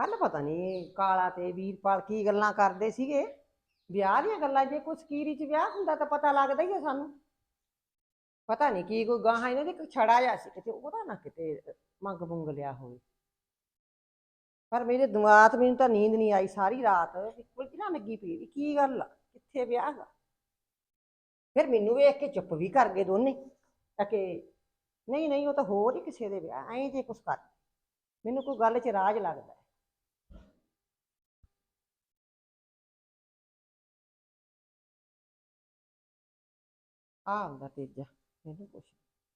ਕੱਲ ਪਤਾ ਨਹੀਂ ਕਾਲਾ ਤੇ ਵੀਰਪਾਲ ਕੀ ਗੱਲਾਂ ਕਰਦੇ ਸੀਗੇ। ਵਿਆਹ ਦੀਆਂ ਗੱਲਾਂ, ਜੇ ਕੋਈ ਸਕੀਰੀ ਚ ਵਿਆਹ ਹੁੰਦਾ ਤਾਂ ਪਤਾ ਲੱਗਦਾ ਹੀ ਆ ਸਾਨੂੰ। ਪਤਾ ਨਹੀਂ ਕੀ ਕੋਈ ਗਾਹਾਂ ਇਹਨਾਂ ਦੇ ਕੋਈ ਛੜਾ ਜਾ ਸੀ, ਕਿਤੇ ਉਹਦਾ ਨਾ ਕਿਤੇ ਮੰਗ ਮੁੰਗ ਲਿਆ ਹੋਵੇ। ਪਰ ਮੇਰੇ ਦਿਮਾਗ ਮੈਨੂੰ ਤਾਂ ਨੀਂਦ ਨਹੀਂ ਆਈ ਸਾਰੀ ਰਾਤ। ਵੀ ਕੁਲਝ ਨਾ ਲੱਗੀ ਪਈ, ਵੀ ਕੀ ਗੱਲ ਆ, ਕਿੱਥੇ ਵਿਆਹ ਗਾ? ਫਿਰ ਮੈਨੂੰ ਵੇਖ ਕੇ ਚੁੱਪ ਵੀ ਕਰ ਗਏ ਦੋਨੇ। ਤਾਂ ਕਿ ਨਹੀਂ ਨਹੀਂ, ਉਹ ਤਾਂ ਹੋਰ ਹੀ ਕਿਸੇ ਦੇ ਵਿਆਹ, ਐਂ ਜੇ ਕੁਛ ਕਰ। ਮੈਨੂੰ ਕੋਈ ਗੱਲ 'ਚ ਰਾਜ ਲੱਗਦਾ। ਆ ਹੁੰਦਾ ਤੇਜਾ ਮੈਨੂੰ ਕੁਛ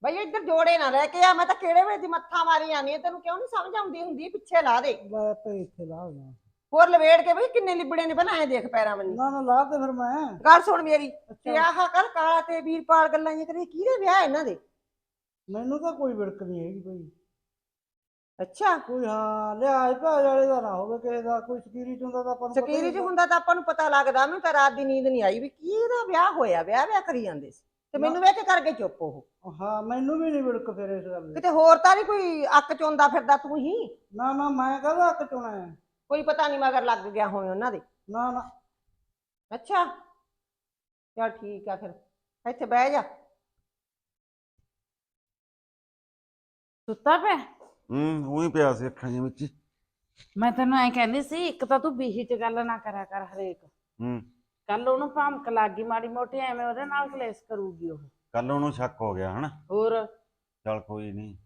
ਬਈ ਇੱਧਰ ਜੋੜੇ ਨਾ ਲੈ ਕੇ ਆ ਮੈਂ ਤਾਂ ਕਿਹੜੇ ਵੇਲੇ ਦੀ ਮੱਥਾ ਮਾਰੀ ਆ ਤੈਨੂੰ ਕਿਉਂ ਨਹੀਂ ਸਮਝ ਆਉਂਦੀ ਹੁੰਦੀ ਪਿੱਛੇ ਲਾ ਦੇ। ਲੈ ਤੇ ਇੱਥੇ ਲਾ ਹੋਣਾ ਹੋਰ ਲਵੇੜ ਕੇ ਬਈ ਕਿੰਨੇ ਲਿਬੜੇ ਨੇ ਬਣਾਏ ਦੇਖ ਪੈਰਾਂ ਬੰਨੀ ਨਾ ਨਾ ਲਾ ਤੇ ਫਿਰ ਮੈਂ। ਗੱਲ ਸੁਣ ਮੇਰੀ ਤੇ ਆਹ ਕਰ ਕਾਲਾ ਤੇ ਵੀਰਪਾਲ ਗੱਲਾਂ ਇਹ ਕਰੀ ਕਿਹਦੇ ਵਿਆਹ ਇਹਨਾਂ ਦੇ? ਮੈਨੂੰ ਤਾਂ ਕੋਈ ਵਿੜਕ ਨਹੀਂ ਹੈਗੀ ਭਾਈ ਅੱਛਾ। ਕੋਈ ਹਾਂ ਲਿਆਜ ਭਾਜ ਵਾਲੇ ਦਾ ਨਾ ਹੋਵੇ ਕਿਸੇ ਦਾ ਕੋਈ ਸਕੀਰੀ ਚ ਹੁੰਦਾ ਤਾਂ ਆਪਾਂ ਨੂੰ ਪਤਾ ਹੀ ਸਕੀਰੀ ਚ ਹੁੰਦਾ। ਹੁੰਦਾ ਤਾਂ ਆਪਾਂ ਨੂੰ ਪਤਾ ਲੱਗਦਾ ਮੈਨੂੰ ਤਾਂ ਰਾਤ ਦੀ ਨੀਂਦ ਨਹੀਂ ਆਈ ਵੀ ਕਿਹਦਾ ਵਿਆਹ ਹੋਇਆ ਵਿਆਹ ਵਿਆਹ ਕਰੀ ਜਾਂਦੇ ਸੀ। ਤੇ। ਮੈਨੂੰ ਵੇਖ ਕੇ ਕਰਕੇ ਚੁੱਪ ਉਹ। ਹਾਂ ਮੈਨੂੰ ਵੀ ਨਹੀਂ ਵਿੜਕ ਫਿਰ ਇਸ ਗੱਲ ਦੀ। ਕਿਤੇ ਹੋਰ ਤਾਂ ਨਹੀਂ ਕੋਈ ਅੱਕ ਚੋਂਦਾ ਫਿਰਦਾ ਤੂੰ ਹੀ? ਨਾ ਨਾ ਮੈਂ ਕਹਦਾ ਅੱਕ ਚੁਣਾ ਹੈ ਕੋਈ ਪਤਾ ਨਹੀਂ ਮਗਰ ਲੱਗ ਗਿਆ ਹੋਵੇ ਉਹਨਾਂ ਦੇ। ਨਾ ਨਾ। ਅੱਛਾ। ਚਲ ਠੀਕ ਆ ਫਿਰ। ਇੱਥੇ ਬਹਿ ਜਾ। ਸੁੱਤਾ ਪਿਆ? ਹੂੰ ਉਹੀ ਪਿਆ ਸੀ ਅੱਖਾਂ ਜਿਹੀਆਂ ਵਿੱਚ। ਹੀ। ਮੈਂ ਤੈਨੂੰ ਐ ਕਹਿੰਦੀ ਸੀ ਇੱਕ ਤਾਂ ਤੂੰ ਬੀਹੀ ਚ ਗੱਲ ਨਾ ਕਰਿਆ ਕਰ ਹਰੇਕ। ਹੂੰ। ਕੱਲ ਉਹਨੂੰ ਭਮਕ ਲੱਗ ਗਈ ਮਾੜੀ ਮੋਟੀ ਐਵੇਂ ਉਹਦੇ ਨਾਲ ਕਲੇਸ਼ ਕਰੂਗੀ ਉਹ। ਕੱਲ ਉਹਨੂੰ ਸ਼ੱਕ ਹੋ ਗਿਆ ਹਨਾ? ਹੋਰ? ਚਲ ਕੋਈ ਨਹੀਂ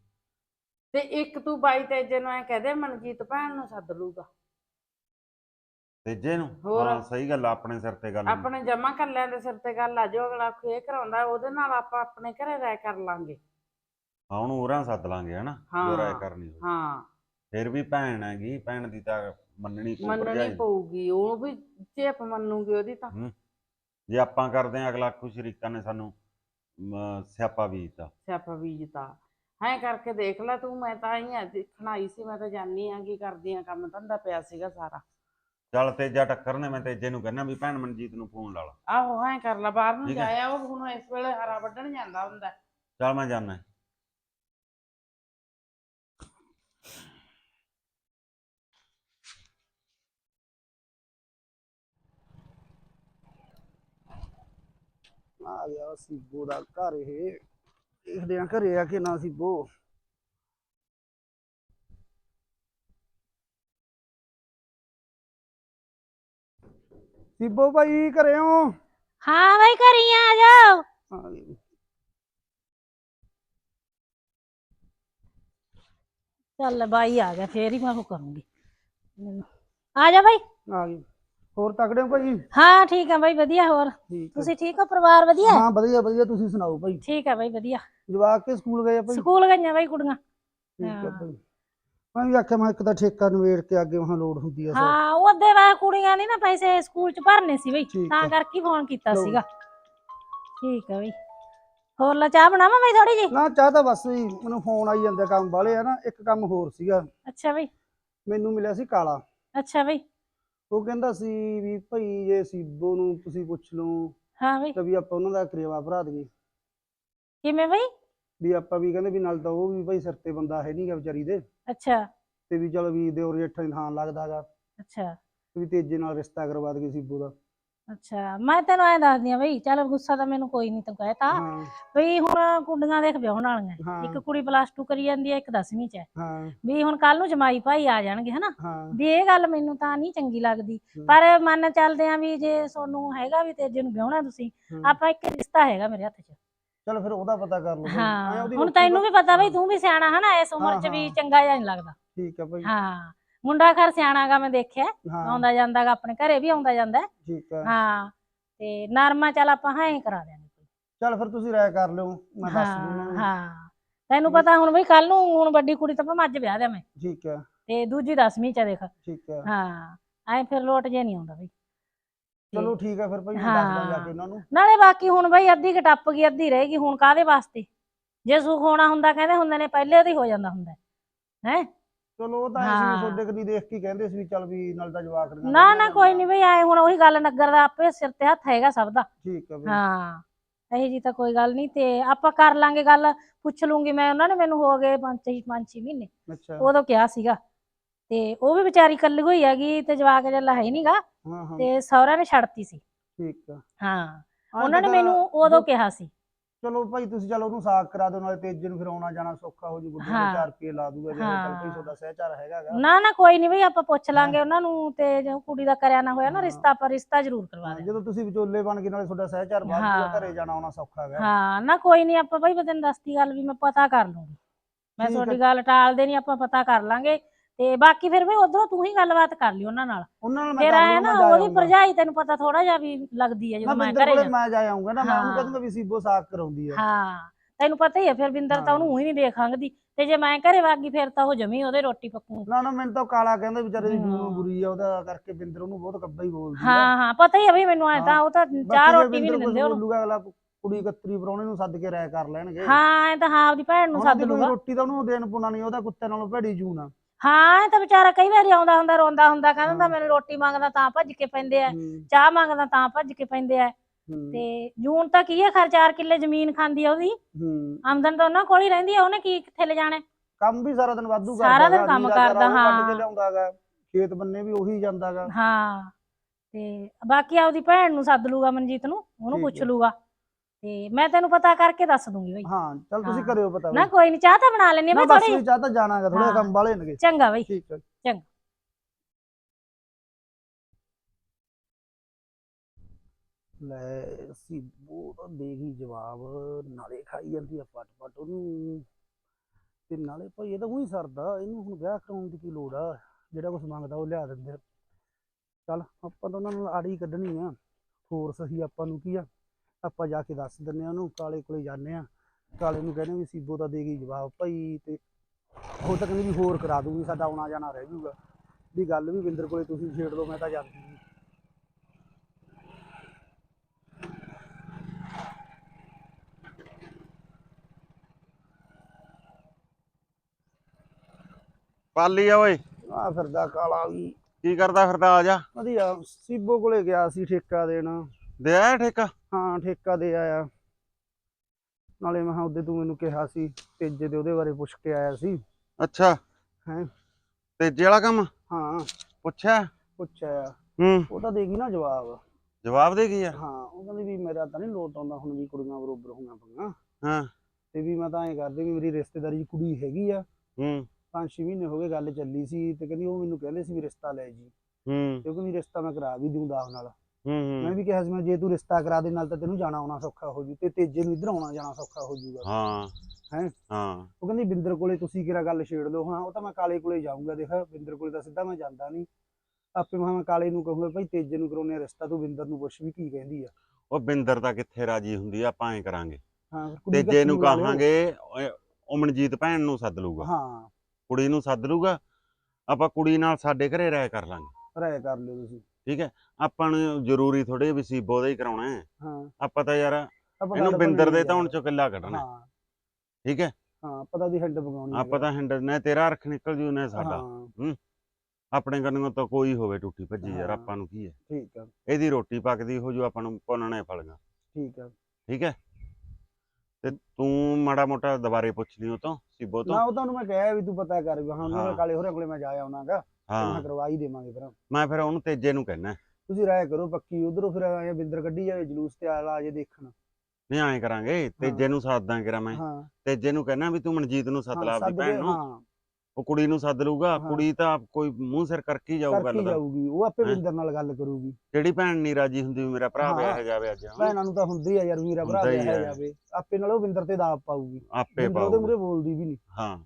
ਤੇ ਇੱਕ ਤੂੰ ਬਾਈ ਤੇਜੇ ਨੂੰ ਐ ਕਹਦੇ ਮਨਜੀਤ ਭੈਣ ਨੂੰ ਸੱਦ ਲੂਗਾ ਤੇਜੇ ਨੂੰ? ਹੋਰ? ਹਾਂ ਸਹੀ ਗੱਲ ਆ, ਆਪਣੇ ਸਿਰ ਤੇ ਗੱਲ ਨਹੀਂ। ਆਪਣੇ ਜਮਾ ਕੱਲਿਆਂ ਦੇ ਸਿਰ ਤੇ ਗੱਲ ਆ ਜੋ ਅਗਲਾ ਖੇ ਕਰਾਉਂਦਾ ਉਹਦੇ ਨਾਲ ਆਪਾਂ ਆਪਣੇ ਘਰੇ ਰਾਇ ਕਰ ਲਾਂਗੇ। ਹਾਂ ਉਹਨੂੰ ਉਰਾਂ ਸੱਦ ਲਾਂਗੇ ਹਨਾ? ਹਾਂ। ਜੋ ਰਾਏ ਕਰਨੀ ਹਾਂ। ਫਿਰ ਵੀ ਭੈਣ ਹੈਗੀ ਭੈਣ ਦੀ ਤਾਂ ਮੰਨਣੀ ਪਊ ਮੰਨਣੀ ਭਰਜਾਈ। ਪਊਗੀ ਉਹ ਵੀ ਚੇਪ ਮੰਨੂਗੀ ਉਹਦੀ ਤਾਂ। ਜੇ ਆਪਾਂ ਕਰਦੇ ਆ ਅਗਲਾ ਕੁਛ ਸ਼ਰੀਕਾਂ ਨੇ ਸਾਨੂੰ ਮ, ਸਿਆਪਾ ਬੀਜਤਾ। ਸਿਆਪਾ ਬੀਜਤਾ। ਐਂ ਕਰਕੇ ਦੇਖ ਲੈ ਤੂੰ ਮੈਂ ਤਾਂ ਹੀ ਦੇਖਣ ਆਈ ਸੀ ਮੈਂ ਤਾਂ ਜਾਣੀ ਆ ਕੀ ਕਰਦੀ ਆ ਕੰਮ ਧੰਦਾ ਪਿਆ ਸੀਗਾ ਸਾਰਾ। ਚੱਲ ਤੇਜਾ ਟੱਕਰ ਨੇ ਮੈਂ ਤੇਜੇ ਨੂੰ ਕਹਿੰਦਾ ਵੀ ਭੈਣ ਮਨਜੀਤ ਨੂੰ ਫੋਨ ਲਾ ਲਾ। ਆਹੋ ਐਂ ਕਰ ਲੈ ਬਾਹਰ ਨੂੰ ਠੀਕ ਹੈ। ਜਾਇਆ ਉਹ ਹੁਣ ਇਸ ਵੇਲੇ ਹਰਾ ਵੱਢਣ ਜਾਂਦਾ ਹੁੰਦਾ। ਚੱਲ ਮੈਂ ਜਾਣਾ ਆ ਗਿਆ ਸੀਬੋ ਦਾ ਘਰ ਇਹ ਦੇਖਦੇ ਆ ਘਰੇ ਆ ਕਿ ਨਾ ਸੀਬੋ ਸੀਬੋ ਭਾਈ ਘਰੇ ਹੋ ਹਾਂ ਭਾਈ ਘਰੀ ਆ ਜਾਓ ਆ ਗਏ ਚੱਲ ਬਾਈ ਆ ਗਿਆ ਫੇਰ ਹੀ ਮੈਂ ਉਹ ਕਰੂੰਗੀ ਮੈਨੂੰ- ਆ ਜਾ ਭਾਈ ਆ ਗਏ ਹੋਰ ਤਕੜੇ ਹੋ ਭਾਈ? ਹਾਂ ਠੀਕ ਆ ਭਾਈ ਵਧੀਆ ਹੋਰ? ਠੀਕ ਤੁਸੀਂ ਠੀਕ ਹੋ? ਪਰਿਵਾਰ ਵਧੀਆ? ਹਾਂ ਵਧੀਆ ਵਧੀਆ ਤੁਸੀਂ ਸੁਣਾਓ ਭਾਈ? ਠੀਕ ਆ ਭਾਈ ਵਧੀਆ। ਜਵਾਕ ਕੇ ਸਕੂਲ ਗਏ ਆ ਭਾਈ? ਸਕੂਲ ਗਈਆਂ ਭਾਈ ਕੁੜੀਆਂ। ਠੀਕ ਹੈ ਹਾਂ। ਭਾਈ। ਮੈਂ ਵੀ ਆਖਿਆ ਮੈਂ ਇੱਕ ਤਾਂ ਠੇਕਾ ਨਵੇੜ ਕੇ ਅੱਗੇ ਵਹਾਂ ਲੋਡ ਹੁੰਦੀ ਆ ਸਰ। ਹਾਂ ਉਹਦੇ ਵਾ ਕੁੜੀਆਂ ਨੇ ਨਾ ਪੈਸੇ ਸਕੂਲ ਚ ਭਰਨੇ ਸੀ ਭਾਈ ਠੀਕ ਤਾਂ ਆ। ਕਰਕੇ ਫੋਨ ਕੀਤਾ ਲਓ। ਸੀਗਾ। ਠੀਕ ਆ ਭਾਈ ਹੋਰ ਲਾ ਚਾਹ ਬਣਾਵਾਂ ਭਾਈ ਥੋੜੀ ਜੀ ਨਾ ਚਾਹ ਤਾਂ ਬਸ ਹੀ ਮੈਨੂੰ ਫੋਨ ਆਈ ਜਾਂਦੇ ਕੰਮ ਵਾਲੇ ਆ ਨਾ ਇੱਕ ਕੰਮ ਹੋਰ ਸੀਗਾ। ਅੱਛਾ ਭਾਈ ਮੈਨੂੰ ਮਿਲਿਆ ਸੀ ਕਾਲਾ। ਅੱਛਾ ਭਾਈ ਉਹ ਕਹਿੰਦਾ ਸੀ ਵੀ ਭਾਈ ਜੇ ਸੀਬੋ ਨੂੰ ਤੁਸੀਂ ਪੁੱਛ ਲਓ ਹਾਂ ਭਾਈ ਤਾਂ ਵੀ ਆਪਾਂ ਉਹਨਾਂ ਦਾ ਕਰੇਵਾ ਭਰਾ ਦਈਏ। ਕਿਵੇਂ ਭਾਈ ਵੀ ਆਪਾਂ ਵੀ ਕਹਿੰਦੇ ਵੀ ਨਾਲ ਤਾਂ ਉਹ ਵੀ ਭਾਈ ਸਿਰ ਤੇ ਬੰਦਾ ਹੈ ਨਹੀਂਗਾ ਵਿਚਾਰੀ ਦੇ। ਅੱਛਾ। ਤੇ ਵੀ ਚਲ ਵੀ ਦਿਓਰ ਜੇਠਾਂ ਥਾਂ ਲੱਗਦਾਗਾ ਅੱਛਾ। ਵੀ ਤੇਜੇ ਨਾਲ ਰਿਸ਼ਤਾ ਕਰਵਾ ਦਈਏ ਸੀਬੋ ਦਾ। ਅੱਛਾ ਮੈਂ ਤੈਨੂੰ ਐਂ ਦੱਸਦੀ ਆ ਭਾਈ ਚੱਲ ਗੁੱਸਾ ਤਾਂ ਮੈਨੂੰ ਕੋਈ ਨਹੀਂ ਤੂੰ ਕਹਿਤਾ ਹਾਂ। ਵੀ ਹੁਣ ਕੁੜੀਆਂ ਦੇਖ ਵਿਆਹਣ ਵਾਲੀਆਂ ਹਾਂ। ਇੱਕ ਕੁੜੀ ਪਲੱਸ 2 ਕਰੀ ਜਾਂਦੀ ਹੈ ਇੱਕ 10ਵੀਂ ਚ ਹੈ ਹਾਂ। ਵੀ ਹੁਣ ਕੱਲ ਨੂੰ ਜਮਾਈ ਭਾਈ ਆ ਜਾਣਗੇ ਹਨਾ? ਹਾਂ। ਵੀ ਇਹ ਗੱਲ ਮੈਨੂੰ ਤਾਂ ਨਹੀਂ ਚੰਗੀ ਲੱਗਦੀ। ਹਮ। ਪਰ ਮੰਨ ਚੱਲਦੇ ਆ ਵੀ ਜੇ ਤੁਹਾਨੂੰ ਹੈਗਾ ਵੀ ਤੇਜੇ ਨੂੰ ਵਿਆਹਣਾ ਤੁਸੀਂ ਹਮ। ਆਪਾਂ ਇੱਕ ਰਿਸ਼ਤਾ ਹੈਗਾ ਮੇਰੇ ਹੱਥ 'ਚ। ਚਲ ਫਿਰ ਉਹਦਾ ਪਤਾ ਕਰ ਲਓ ਭਾਈ। ਐਂ ਹਾਂ ਉਹਦੀ ਹੁਣ ਰੋਟੀ ਤੈਨੂੰ ਵੀ ਪਤਾ ਬਈ ਤੂੰ ਵੀ ਸਿਆਣਾ ਹਨਾ? ਇਸ ਉਮਰ 'ਚ ਹਾਂ, ਵੀ ਹਾਂ। ਚੰਗਾ ਜਿਹਾ ਨਹੀਂ ਲੱਗਦਾ। ਠੀਕ ਹੈ ਭਾਈ ਹਾਂ। ਮੁੰਡਾ ਘਰ ਸਿਆਣਾਗਾ ਮੈਂ ਦੇਖਿਆ ਹਾਂ। ਆਉਂਦਾ ਜਾਂਦਾਗਾ ਆਪਣੇ ਘਰੇ ਵੀ ਆਉਂਦਾ ਜਾਂਦਾ। ਹੈ। ਠੀਕ ਹੈ। ਹਾਂ ਤੇ ਨਰਮਾ ਚੱਲ ਆਪਾਂ ਹਾਂ ਹੀ ਕਰਾ ਦਿਆਂਗੇ ਚਲ ਫਿਰ ਤੁਸੀਂ ਰਾਇ ਕਰ ਲਿਓ ਮੈਂ ਦੱਸ ਦੂੰ ਉਹਨਾਂ ਹਾਂ। ਤੈਨੂੰ ਪਤਾ ਹੁਣ ਬਈ ਕੱਲ ਨੂੰ ਹੁਣ ਵੱਡੀ ਕੁੜੀ ਤਾਂ ਅੱਜ ਵਿਆਹ ਦਿਆਂ ਮੈਂ ਠੀਕ ਹੈ। ਤੇ ਦੂਜੀ 10ਵੀਂ ਚ ਦੇਖ। ਠੀਕ ਹੈ। ਹਾਂ ਐ ਫਿਰ ਲੋਟ ਜੇ ਨਹੀਂ ਆਉਂਦਾ ਬਈ। ਚਲੋ ਠੀਕ ਹੈ ਫਿਰ ਭਾਈ ਮੈਂ ਦੱਸਦਾ ਜਾ ਕੇ ਉਹਨਾਂ ਨੂੰ। ਨਾਲੇ ਬਾਕੀ ਹੁਣ ਬਈ ਅੱਧੀ ਕੁ ਟੱਪ ਗਈ ਅੱਧੀ ਰਹੇਗੀ ਹੁਣ ਕਾਦੇ ਵਾਸਤੇ? ਜੇ ਸੁਖ ਹੋਣਾ ਹੁੰਦਾ ਕਹਿੰਦੇ ਹੁੰਦੇ ਨੇ ਪਹਿਲੇ ਉਹਦੀ ਹੋ ਜਾਂਦਾ ਹੁੰਦਾ। ਹੈ? ਚਲੋ ਉਹ ਤਾਂ ਐਂ ਹਾਂ। ਸੀ ਤੁਹਾਡੇ ਕਦੀ ਦੇਖ ਕੇ ਹੀ ਕਹਿੰਦੇ ਸੀ ਵੀ ਚੱਲ ਵੀ ਨਾਲ ਤਾਂ ਜਵਾਕ ਦੀਆਂ ਨਾ ਨਾ ਕੋਈ ਨਹੀਂ ਬਈ ਐ ਹੁਣ ਉਹੀ ਗੱਲ ਨਗਰ ਦਾ ਆਪੇ ਸਿਰ ਤੇ ਹੱਥ ਹੈਗਾ ਸਭ ਦਾ। ਠੀਕ ਹੈ ਬਈ। ਹਾਂ ਇਹ ਜੀ ਤਾਂ ਕੋਈ ਗੱਲ ਨਹੀਂ ਤੇ ਆਪਾਂ ਕਰ ਲਾਂਗੇ ਗੱਲ ਪੁੱਛ ਲੂੰਗੀ ਮੈਂ ਉਹਨਾਂ ਨੇ ਮੈਨੂੰ ਹੋ ਗਏ ਪੰਜ ਛੇ ਪੰਜ ਛੇ ਮਹੀਨੇ ਅੱਛਾ। ਉਦੋਂ ਕਿਹਾ ਸੀਗਾ। ਤੇ ਉਹ ਵੀ ਵਿਚਾਰੀ ਕੱਲੀ ਹੋਈ ਹੈਗੀ ਤੇ ਜਵਾਕ ਜੱਲਾ ਹੈ ਨਹੀਂਗਾ ਹਾਂ ਹਾਂ। ਤੇ ਸਹੁਰਾ ਨੇ ਛੱਡਤੀ ਸੀ। ਠੀਕ ਆ। ਹਾਂ ਹਾਂ, ਉਹਨਾਂ ਨੇ ਮੈਨੂੰ ਉਦੋਂ ਕਿਹਾ ਸੀ। ਚਲੋ ਭਾਈ ਤੁਸੀਂ ਚਲੋ ਉਹਨੂੰ ਸਾਕ ਕਰਾ ਦਿਓ ਨਾਲੇ ਤੇਜੇ ਨੂੰ ਫਿਰ ਆਉਣਾ ਜਾਣਾ ਸੌਖਾ ਹੋ ਜੂ ਗੁੱਡੇ ਹਾਂ। 4 ਰੁਪਏ ਲਾ ਦੂਗਾ ਜੇ ਚੱਲ ਕੋਈ ਹਾਂ। ਤੁਹਾਡਾ ਸਹਿਚਾਰ ਹੈਗਾਗਾ ਨਾ ਨਾ ਕੋਈ ਨਹੀਂ ਬਈ ਆਪਾਂ ਪੁੱਛ ਲਾਂਗੇ ਉਹਨਾਂ ਨੂੰ ਤੇ ਜੋ ਕੁੜੀ ਦਾ ਕਰਿਆ ਨਾ ਹੋਇਆ ਨਾ ਹਾਂ। ਰਿਸ਼ਤਾ ਆਪਾਂ ਰਿਸ਼ਤਾ ਜ਼ਰੂਰ ਕਰਵਾ ਦੇ ਜਦੋਂ ਤੁਸੀਂ ਵਿਚੋਲੇ ਬਣ ਕੇ ਨਾਲੇ ਤੁਹਾਡਾ ਸਹਿਚਾਰ ਵੱਧ ਹਾਂ। ਜੂਗਾ ਘਰੇ ਜਾਣਾ ਆਉਣਾ ਸੌਖਾ ਹੈਗਾ ਹਾਂ ਨਾ ਕੋਈ ਨਹੀਂ ਆਪਾਂ ਬਈ ਮੈਂ ਤੈਨੂੰ ਦੱਸਤੀ ਗੱਲ ਵੀ ਮੈਂ ਪਤਾ ਕਰ ਲੂੰਗੀ ਮੈਂ ਠੀਕ ਹੈ। ਤੁਹਾਡੀ ਗੱਲ ਟਾਲਦੇ ਨਹੀਂ ਆਪਾਂ ਪਤਾ ਕਰ ਲਾਂਗੇ ਤੇ ਬਾਕੀ ਫਿਰ ਬਈ ਉਧਰੋਂ ਤੂੰ ਹੀ ਗੱਲਬਾਤ ਕਰ ਲਈ ਉਹਨਾਂ ਨਾਲ। ਉਹਨਾਂ ਨਾਲ ਮੈਂ ਨਾ ਉਹਦੀ। ਭਰਜਾਈ ਤੈਨੂੰ ਪਤਾ ਥੋੜਾ ਜਿਹਾ ਵੀ ਲੱਗਦੀ ਹੈ ਜਦੋਂ ਮੈਂ ਘਰੇ ਜਾ ਮੈਂ ਜਾ ਆਉਂਗਾ ਨਾ ਮੈਂ ਉਹਨੂੰ ਵੀ ਸੀਬੋ ਸਾਕ ਕਰਾਉਂਦੀ ਹੈ ਹਾਂ ਤੈਨੂੰ ਪਤਾ ਹੀ ਹੈ ਫਿਰ ਬਿੰਦਰ ਤਾਂ ਉਹਨੂੰ ਹੀ ਨਹੀਂ ਦੇਖਾਂਗਦੀ ਤੇ ਜੇ ਮੈਂ ਘਰੇ ਵਾਗੀ ਫਿਰ ਤਾਂ ਉਹ ਜਮੀ ਉਹਦੇ ਰੋਟੀ ਪੱਕੂ। ਨਾ ਨਾ ਮੈਨੂੰ ਤਾਂ ਕਾਲਾ ਕਹਿੰਦਾ ਵਿਚਾਰੇ ਦੀ। ਜੂਨ ਬੁਰੀ ਆ ਉਹਦਾ ਕਰਕੇ ਬਿੰਦਰ ਉਹਨੂੰ ਬਹੁਤ ਕੱਬਾ ਹੀ ਬੋਲਦੀ ਹਾਂ ਹਾਂ ਪਤਾ ਹੀ ਹੈ ਬਈ ਮੈਨੂੰ ਐ ਤਾਂ। ਉਹ ਤਾਂ ਜੇ ਰੋਟੀ ਵੀ ਨਹੀਂ ਦਿੰਦੇ ਉਹਨੂੰ। ਬੋਲੂਗਾ ਅਗਲਾ ਕੁੜੀ ਕਤਰੀ ਪਰੌਣੇ ਨੂੰ ਸੱਦ ਕੇ ਰਾਇ ਕਰ ਲੈਣਗੇ। ਹਾਂ ਐ ਤਾਂ ਹਾਂ ਆਪਦੀ ਭੈਣ ਨੂੰ ਸੱਦ ਲੂਗਾ ਰੋਟੀ ਤਾਂ ਉਹਨੂੰ ਦੇਣ ਪੁਣਾ ਨਹੀਂ ਉਹਦਾ ਕੁੱਤੇ ਨਾਲੋਂ ਭੈੜੀ ਜੂਨ ਆ। ਹਾਂ ਇਹ ਤਾਂ ਵਿਚਾਰਾ ਕਈ ਵਾਰੀ ਆਉਂਦਾ ਹੁੰਦਾ ਰੋਂਦਾ ਹੁੰਦਾ ਕਹਿੰਦਾ ਹੁੰਦਾ। ਮੈਨੂੰ ਰੋਟੀ ਮੰਗਦਾ ਤਾਂ ਭੱਜ ਕੇ ਪੈਂਦੇ ਆ ਹੂੰ, ਚਾਹ ਮੰਗਦਾ ਤਾਂ ਭੱਜ ਕੇ ਪੈਂਦੇ ਆ ਹੂੰ, ਤੇ ਜੂਨ ਤਾਂ ਕੀ ਹੈ ਖਰ 4 ਕਿੱਲੇ ਜ਼ਮੀਨ ਖਾਂਦੀ ਆ ਉਹਦੀ ਹੂੰ। ਆਮਦਨ ਤਾਂ ਉਹਨਾਂ ਕੋਲ ਹੀ ਰਹਿੰਦੀ ਆ ਉਹਨੇ ਕੀ ਕਿੱਥੇ ਲਿਜਾਣਾ ਕੰਮ ਵੀ ਸਾਰਾ ਦਿਨ ਵਾਧੂ ਕਰਦਾ ਸਾਰਾ ਦਿਨ ਕੰਮ ਨੀਰਾ ਕਰਦਾ, ਉਹ ਕੱਢ ਕੇ ਹਾਂ। ਲਿਆਉਂਦਾਗਾ ਖੇਤ ਬੰਨੇ ਵੀ ਉਹੀ ਜਾਂਦਾਗਾ ਹਾਂ ਤੇ ਬਾਕੀ ਆਪਦੀ ਭੈਣ ਨੂੰ ਸੱਦ ਲੂਗਾ ਮਨਜੀਤ ਨੂੰ ਉਹਨੂੰ ਠੀਕ ਪੁੱਛ ਹੈ। ਲੂਗਾ ਤੇ ਮੈਂ ਤੈਨੂੰ ਪਤਾ ਕਰਕੇ ਦੱਸ ਦੂੰਗੀ ਬਈ ਹਾਂ ਚਲ ਤੁਸੀਂ ਹਾਂ। ਕਰਿਓ ਪਤਾ ਨਾ ਬਈ। ਕੋਈ ਨਹੀਂ ਚਾਹ ਤਾਂ ਬਣਾ ਲੈਣੀ ਨਾ ਬਈ ਬਸ ਥੋੜੀ ਚਾਹ ਤਾਂ ਜਾਣਾਗਾ ਥੋੜਾ ਹਾਂ। ਕੰਮ ਵਾਲੇ ਨੇਗੇ ਚੰਗਾ ਬਈ ਠੀਕ ਹੈ ਚੰਗਾ। ਲੈ ਸੀ ਉਹ ਤਾਂ ਦੇ ਗਈ ਜਵਾਬ ਨਾਲੇ ਖਾਈ ਜਾਂਦੀ ਆ ਪਟ ਪਟ ਉਹਨੂੰ ਤੇ ਨਾਲੇ ਭਾਈ ਇਹ ਤਾਂ ਉਹੀ ਸਰਦਾ ਇਹਨੂੰ ਹੁਣ ਵਿਆਹ ਕਰਾਉਣ ਦੀ ਕੀ ਲੋੜ ਆ ਜਿਹੜਾ ਕੁਝ ਮੰਗਦਾ ਉਹ ਲਿਆ ਦਿੰਦੇ ਆ। ਚੱਲ ਆਪਾਂ ਤਾਂ ਉਹਨਾਂ ਨਾਲ ਆੜੀ ਕੱਢਣੀ ਆ ਹੋਰ ਸਹੀ ਆਪਾਂ ਨੂੰ ਕੀ ਆ ਆਪਾਂ ਜਾ ਕੇ ਦੱਸ ਦਿੰਨੇ ਆ ਉਹਨੂੰ ਕਾਲੇ ਕੋਲੇ ਜਾਂਦੇ ਆ ਕਾਲੇ ਨੂੰ ਕਹਿੰਦੇ ਵੀ ਸੀਬੋ ਤਾਂ ਦੇ ਗਈ ਜਵਾਬ ਭਾਈ ਤੇ ਉਹ ਤਾਂ ਕਹਿੰਦੀ ਵੀ ਹੋਰ ਕਰਾ ਦੂੰਗੀ ਸਾਡਾ ਆਉਣਾ ਜਾਣਾ ਰਹਿ ਜਾਊਗਾ ਵੀ ਗੱਲ ਵੀ ਵਿੰਦਰ ਕੋਲੇ ਤੁਸੀਂ ਛੇੜ ਲਓ ਮੈਂ ਤਾਂ ਜਾਂਦੀ ਨਹੀਂ ਪਾਲੀ ਆ ਓਏ। ਆ ਫਿਰਦਾ ਕਾਲਾ ਵੀ। ਕੀ ਕਰਦਾ ਫਿਰਦਾ ਆ ਜਾ। ਵਧੀਆ ਸੀਬੋ ਕੋਲੇ ਗਿਆ ਸੀ ਠੇਕਾ ਦੇਣ। ਦੇ ਆਇਆ ਠੇਕਾ? ਹਾਂ ਠੇਕਾ ਦੇ ਆਇਆ। ਨਾਲੇ ਮੈਂ ਉਹਦੇ ਤੂੰ ਮੈਨੂੰ ਕਿਹਾ ਸੀ ਤੇਜੇ ਦੇ ਉਹਦੇ ਬਾਰੇ ਪੁੱਛ ਕੇ ਆਇਆ ਸੀ। ਅੱਛਾ। ਹੈਂ? ਤੇਜੇ ਵਾਲਾ ਕੰਮ? ਹਾਂ। ਪੁੱਛਿਆ? ਪੁੱਛਿਆ। ਹੂੰ। ਉਹ ਤਾਂ ਦੇਗੀ ਨਾ ਜਵਾਬ। ਜਵਾਬ ਦੇ ਕੀ ਆ? ਹਾਂ ਉਹ ਕਹਿੰਦੀ ਵੀ ਮੇਰਾ ਤਾਂ ਨਹੀਂ ਲੋਟ ਆਉਂਦਾ ਹੁਣ ਵੀ ਕੁੜੀਆਂ ਬਰੋਬਰ ਹੋਈਆਂ ਪਈਆਂ। ਹਾਂ। ਤੇ ਵੀ ਮੈਂ ਤਾਂ ਐਂ ਕਰਦੀ ਵੀ ਮੇਰੀ ਰਿਸ਼ਤੇਦਾਰੀ ਕੁੜੀ ਹੈਗੀ ਆ। ਹੂੰ। ਪੰਜ ਛੇ ਮਹੀਨੇ ਹੋ ਗਏ ਗੱਲ ਚੱਲੀ ਸੀ ਤੇ ਕਹਿੰਦੀ ਉਹ ਮੈਨੂੰ ਕਹਿੰਦੇ ਸੀ ਵੀ ਰਿਸ਼ਤਾ ਲੈ ਜੀ। ਹੂੰ। ਤੇ ਉਹ ਕਹਿੰਦੀ ਰਿਸ਼ਤਾ ਮੈਂ ਕਰਾ ਵੀ ਦੂੰ ਦਾਸ ਨਾਲ। ਮੈਂ ਵੀ ਕਿਹਾ ਸੀ ਮੈਂ ਜੇ ਤੂੰ ਰਿਸ਼ਤਾ ਕਰਾ ਦੇ ਨਾਲ ਤਾਂ ਤੈਨੂੰ ਜਾਣਾ ਆਉਣਾ ਸੌਖਾ ਹੋ ਜੂ ਤੇ ਤੇਜੇ ਨੂੰ ਇੱਧਰ ਆਉਣਾ ਜਾਣਾ ਸੌਖਾ ਹੋ ਜੂਗਾ। ਹਾਂ। ਹੈਂ? ਹਾਂ। ਉਹ ਕਹਿੰਦੀ ਬਿੰਦਰ ਕੋਲੇ ਤੁਸੀਂ ਕਿਹੜਾ ਗੱਲ ਛੇੜ ਲਓ ਹਾਂ ਉਹ ਤਾਂ ਮੈਂ ਕਾਲੇ ਕੋਲੇ ਜਾਊਂਗਾ ਦੇਖ ਬਿੰਦਰ ਕੋਲੇ ਤਾਂ ਸਿੱਧਾ ਮੈਂ ਜਾਂਦਾ ਨਹੀਂ। ਆਪੇ ਮੈਂ ਕਾਲੇ ਨੂੰ ਕਹੂੰਗਾ ਭਾਈ ਤੇਜੇ ਨੂੰ ਕਰਾਉਣੇ ਰਿਸ਼ਤਾ ਤੂੰ ਬਿੰਦਰ ਨੂੰ ਪੁੱਛ ਵੀ ਕੀ ਕਹਿੰਦੀ ਆ। ਉਹ ਬਿੰਦਰ ਤਾਂ ਕਿੱਥੇ ਰਾਜੀ ਹੁੰਦੀ ਆ ਆਪਾਂ ਐ ਕਰਾਂਗੇ। ਹਾਂ ਤੇਜੇ ਨੂੰ। ਕਹਾਂਗੇ ਓਏ, ਉਹ ਮਨਜੀਤ ਭੈਣ ਨੂੰ ਸੱਦ ਲੂਗਾ ਹਾਂ। ਕੁੜੀ ਨੂੰ ਸੱਦ ਲੂਗਾ ਆਪਾਂ ਕੁੜੀ ਨਾਲ ਸਾਡੇ ਘਰੇ ਰਾਇ ਕਰ ਲਾਂਗੇ। ਰਾਏ ਕਰ ਲਿਓ ਤੁਸੀਂ। ਠੀਕ ਹੈ? ਆਪਾਂ ਨੂੰ ਜ਼ਰੂਰੀ ਥੋੜੇ ਵੀ ਸੀ ਬੋਦਾ ਹੀ ਕਰਾਉਣਾ ਹੈ ਹਾਂ। ਆਪਾਂ ਤਾਂ ਯਾਰ ਆਪਾਂ ਇਹਨੂੰ ਬਿੰਦਰ ਦੇ ਧੌਣ। ਚੋਂ ਕਿੱਲਾ ਕੱਢਣਾ। ਹਾਂ। ਠੀਕ ਹੈ? ਹਾਂ ਪਤਾ ਦੀ ਹੈਡ ਪਕਾਉਣੀ ਆਪਾਂ ਤਾਂ ਹੈਂਡਲ ਨੇ ਤੇਰਾ ਰੱਖ ਨਿਕਲ ਜੂ ਨੇ ਸਾਡਾ। ਹਾਂ। ਆਪਣੇ ਕੰਨੋਂ ਤਾਂ ਕੋਈ ਹੋਵੇ ਟੁੱਟੀ ਭੱਜੀ ਯਾਰ। ਆਪਾਂ ਨੂੰ ਕੀ ਹੈ? ਠੀਕ ਆ। ਇਹਦੀ ਰੋਟੀ ਪੱਕਦੀ ਹੋ ਜੂ ਆਪਾਂ ਨੂੰ ਪੁੰਨਣੇ ਫਲੀਆਂ। ਠੀਕ ਆ। ਠੀਕ ਹੈ? ਤੇ ਤੂੰ ਮਾੜਾ ਮੋਟਾ ਦੁਬਾਰੇ ਪੁੱਛ ਲਈ ਉਹ ਤੋਂ ਸਿਬੋ ਨਾ ਤੋਂ ਉਹ ਤੁਹਾਨੂੰ ਮੈਂ ਕਿਹਾ ਵੀ ਤੂੰ ਪਤਾ ਕਰ ਹਾਂ ਉਹਨਾਂ। ਦੇ ਕਾਲੇ ਹੋਰਾਂ ਕੋਲੇ ਮੈਂ ਜਾ ਆਉਣਾਗਾ ਮੈਂ ਕਰਵਾ ਹੀ ਦੇਵਾਂਗੇ ਫਿਰ। ਮੈਂ ਫਿਰ ਉਹਨੂੰ ਤੇਜੇ ਨੂੰ ਕਹਿਣਾ। ਤੁਸੀਂ ਰਾਏ ਕਰੋ ਪੱਕੀ ਉਧਰੋਂ ਫਿਰ ਐ ਬਿੰਦਰ ਕੱਢੀ ਜਾਵੇ ਜਲੂਸ ਤੇ ਆ ਲਾ ਜੇ ਦੇਖਣ। ਨਹੀਂ ਐਂ ਕਰਾਂਗੇ ਤੇਜੇ ਨੂੰ ਸੱਦਾਂ ਕਰਾਂ ਮੈਂ ਹਾਂ। ਤੇਜੇ ਨੂੰ ਕਹਿਣਾ ਵੀ ਤੂੰ ਮਨਜੀਤ ਨੂੰ ਸੱਦ ਲਾ ਆਪਣੀ ਸੱਦ ਕੇ ਭੈਣ ਨੂੰ। ਹਾਂ। ਉਹ ਕੁੜੀ ਨੂੰ ਸੱਦ ਲੂਗਾ ਹਾਂ। ਕੁੜੀ ਤਾਂ ਕੋਈ ਮੂੰਹ ਸਿਰ ਕਰਕੇ ਹੀ ਜਾਊ ਕਰਕੇ ਗੱਲ ਦਾ। ਜਾਊਗੀ ਉਹ ਆਪੇ ਹੈਂ? ਬਿੰਦਰ ਨਾਲ ਗੱਲ ਕਰੂਗੀ। ਜਿਹੜੀ ਭੈਣ ਨਹੀਂ ਰਾਜੀ ਹੁੰਦੀ ਵੀ ਮੇਰਾ ਭਰਾ ਹਾਂ। ਵਿਆਹ ਜਾਵੇ ਅੱਜ ਭੈਣਾਂ ਨੂੰ ਤਾਂ ਹੁੰਦੀ ਆ ਯਾਰ ਵੀਰਾ ਭਰਾ ਹੁੰਦਾ ਹੀ ਵਿਆਹਿਆ ਆ। ਜਾਵੇ। ਆਪੇ ਨਾਲ ਉਹ ਬਿੰਦਰ ਤੇ ਦਾਬ ਪਾਊਗੀ। ਆਪੇ ਬਿੰਦਰ ਉਹਦੇ ਪਾਊ ਮੂਰੇ ਬੋਲਦੀ ਵੀ ਨਹੀਂ ਹਾਂ।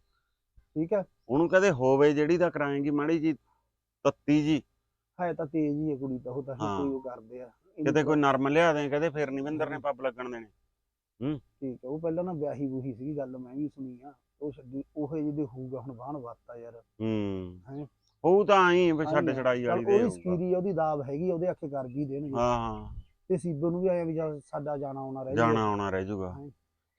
ਠੀਕ ਹੈ ਉਹਨੂੰ ਕਹਦੇ ਹੋਵੇ ਜਿਹੜੀ ਤਾਂ ਕਰਾਏਗੀ ਮਾੜੀ ਜੀ ਤੱਤੀ ਜੀ। ਹੈ ਤਾਂ ਤੇਜ਼ ਹੀ ਹੈ ਕੁੜੀ ਤਾਂ ਉਹ ਤਾਂ ਹਾਂ। ਕੋਈ ਉਹ ਕਰਦੇ ਆ ਇਹਨੂੰ ਕਿਤੇ ਕੋਈ ਨਰਮ ਲਿਆ ਦੇ ਕਹਦੇ ਫਿਰ ਨਹੀਂ ਬਿੰਦਰ ਨੇ ਪੱਬ ਲੱਗਣ ਦੇਣੇ ਠੀਕ ਹੈ ਉਹ ਪਹਿਲਾਂ ਨਾ ਵਿਆਹੀ ਬੂਹੀ ਸੀਗੀ ਗੱਲ ਮੈਂ ਵੀ ਸੁਣੀ ਆ ਉਹ ਛੱਡੀ ਉਹ ਜਿਹਦੇ ਹੋਊਗਾ ਹੁਣ ਬਾਹਨ ਵਾਤਾ ਯਾਰ ਹੂੰ ਹੈਂ? ਉਹ ਤਾਂ ਆਈ ਵੀ ਛੱਡ। ਛੜਾਈ ਚੱਲ ਵਾਲੀ ਦੇ ਉਹਦੀ ਹੋਊਗਾ। ਸਕੀਰੀ ਆ, ਉਹਦੀ ਦਾਬ ਹੈਗੀ ਆ, ਉਹਦੇ ਅੱਖੇ ਕਰ ਵੀ ਦੇਣਗੇ ਹਾਂ ਹਾਂ ਤੇ ਸੀਬੋ ਨੂੰ ਵੀ ਆਇਆ ਵੀ ਸਾਡਾ ਜਾਣਾ ਆਉਣਾ ਰਹਿ ਜਾਣਾ। ਆਉਣਾ ਰਹਿ ਜਾਊਗਾ ਹਾਂ।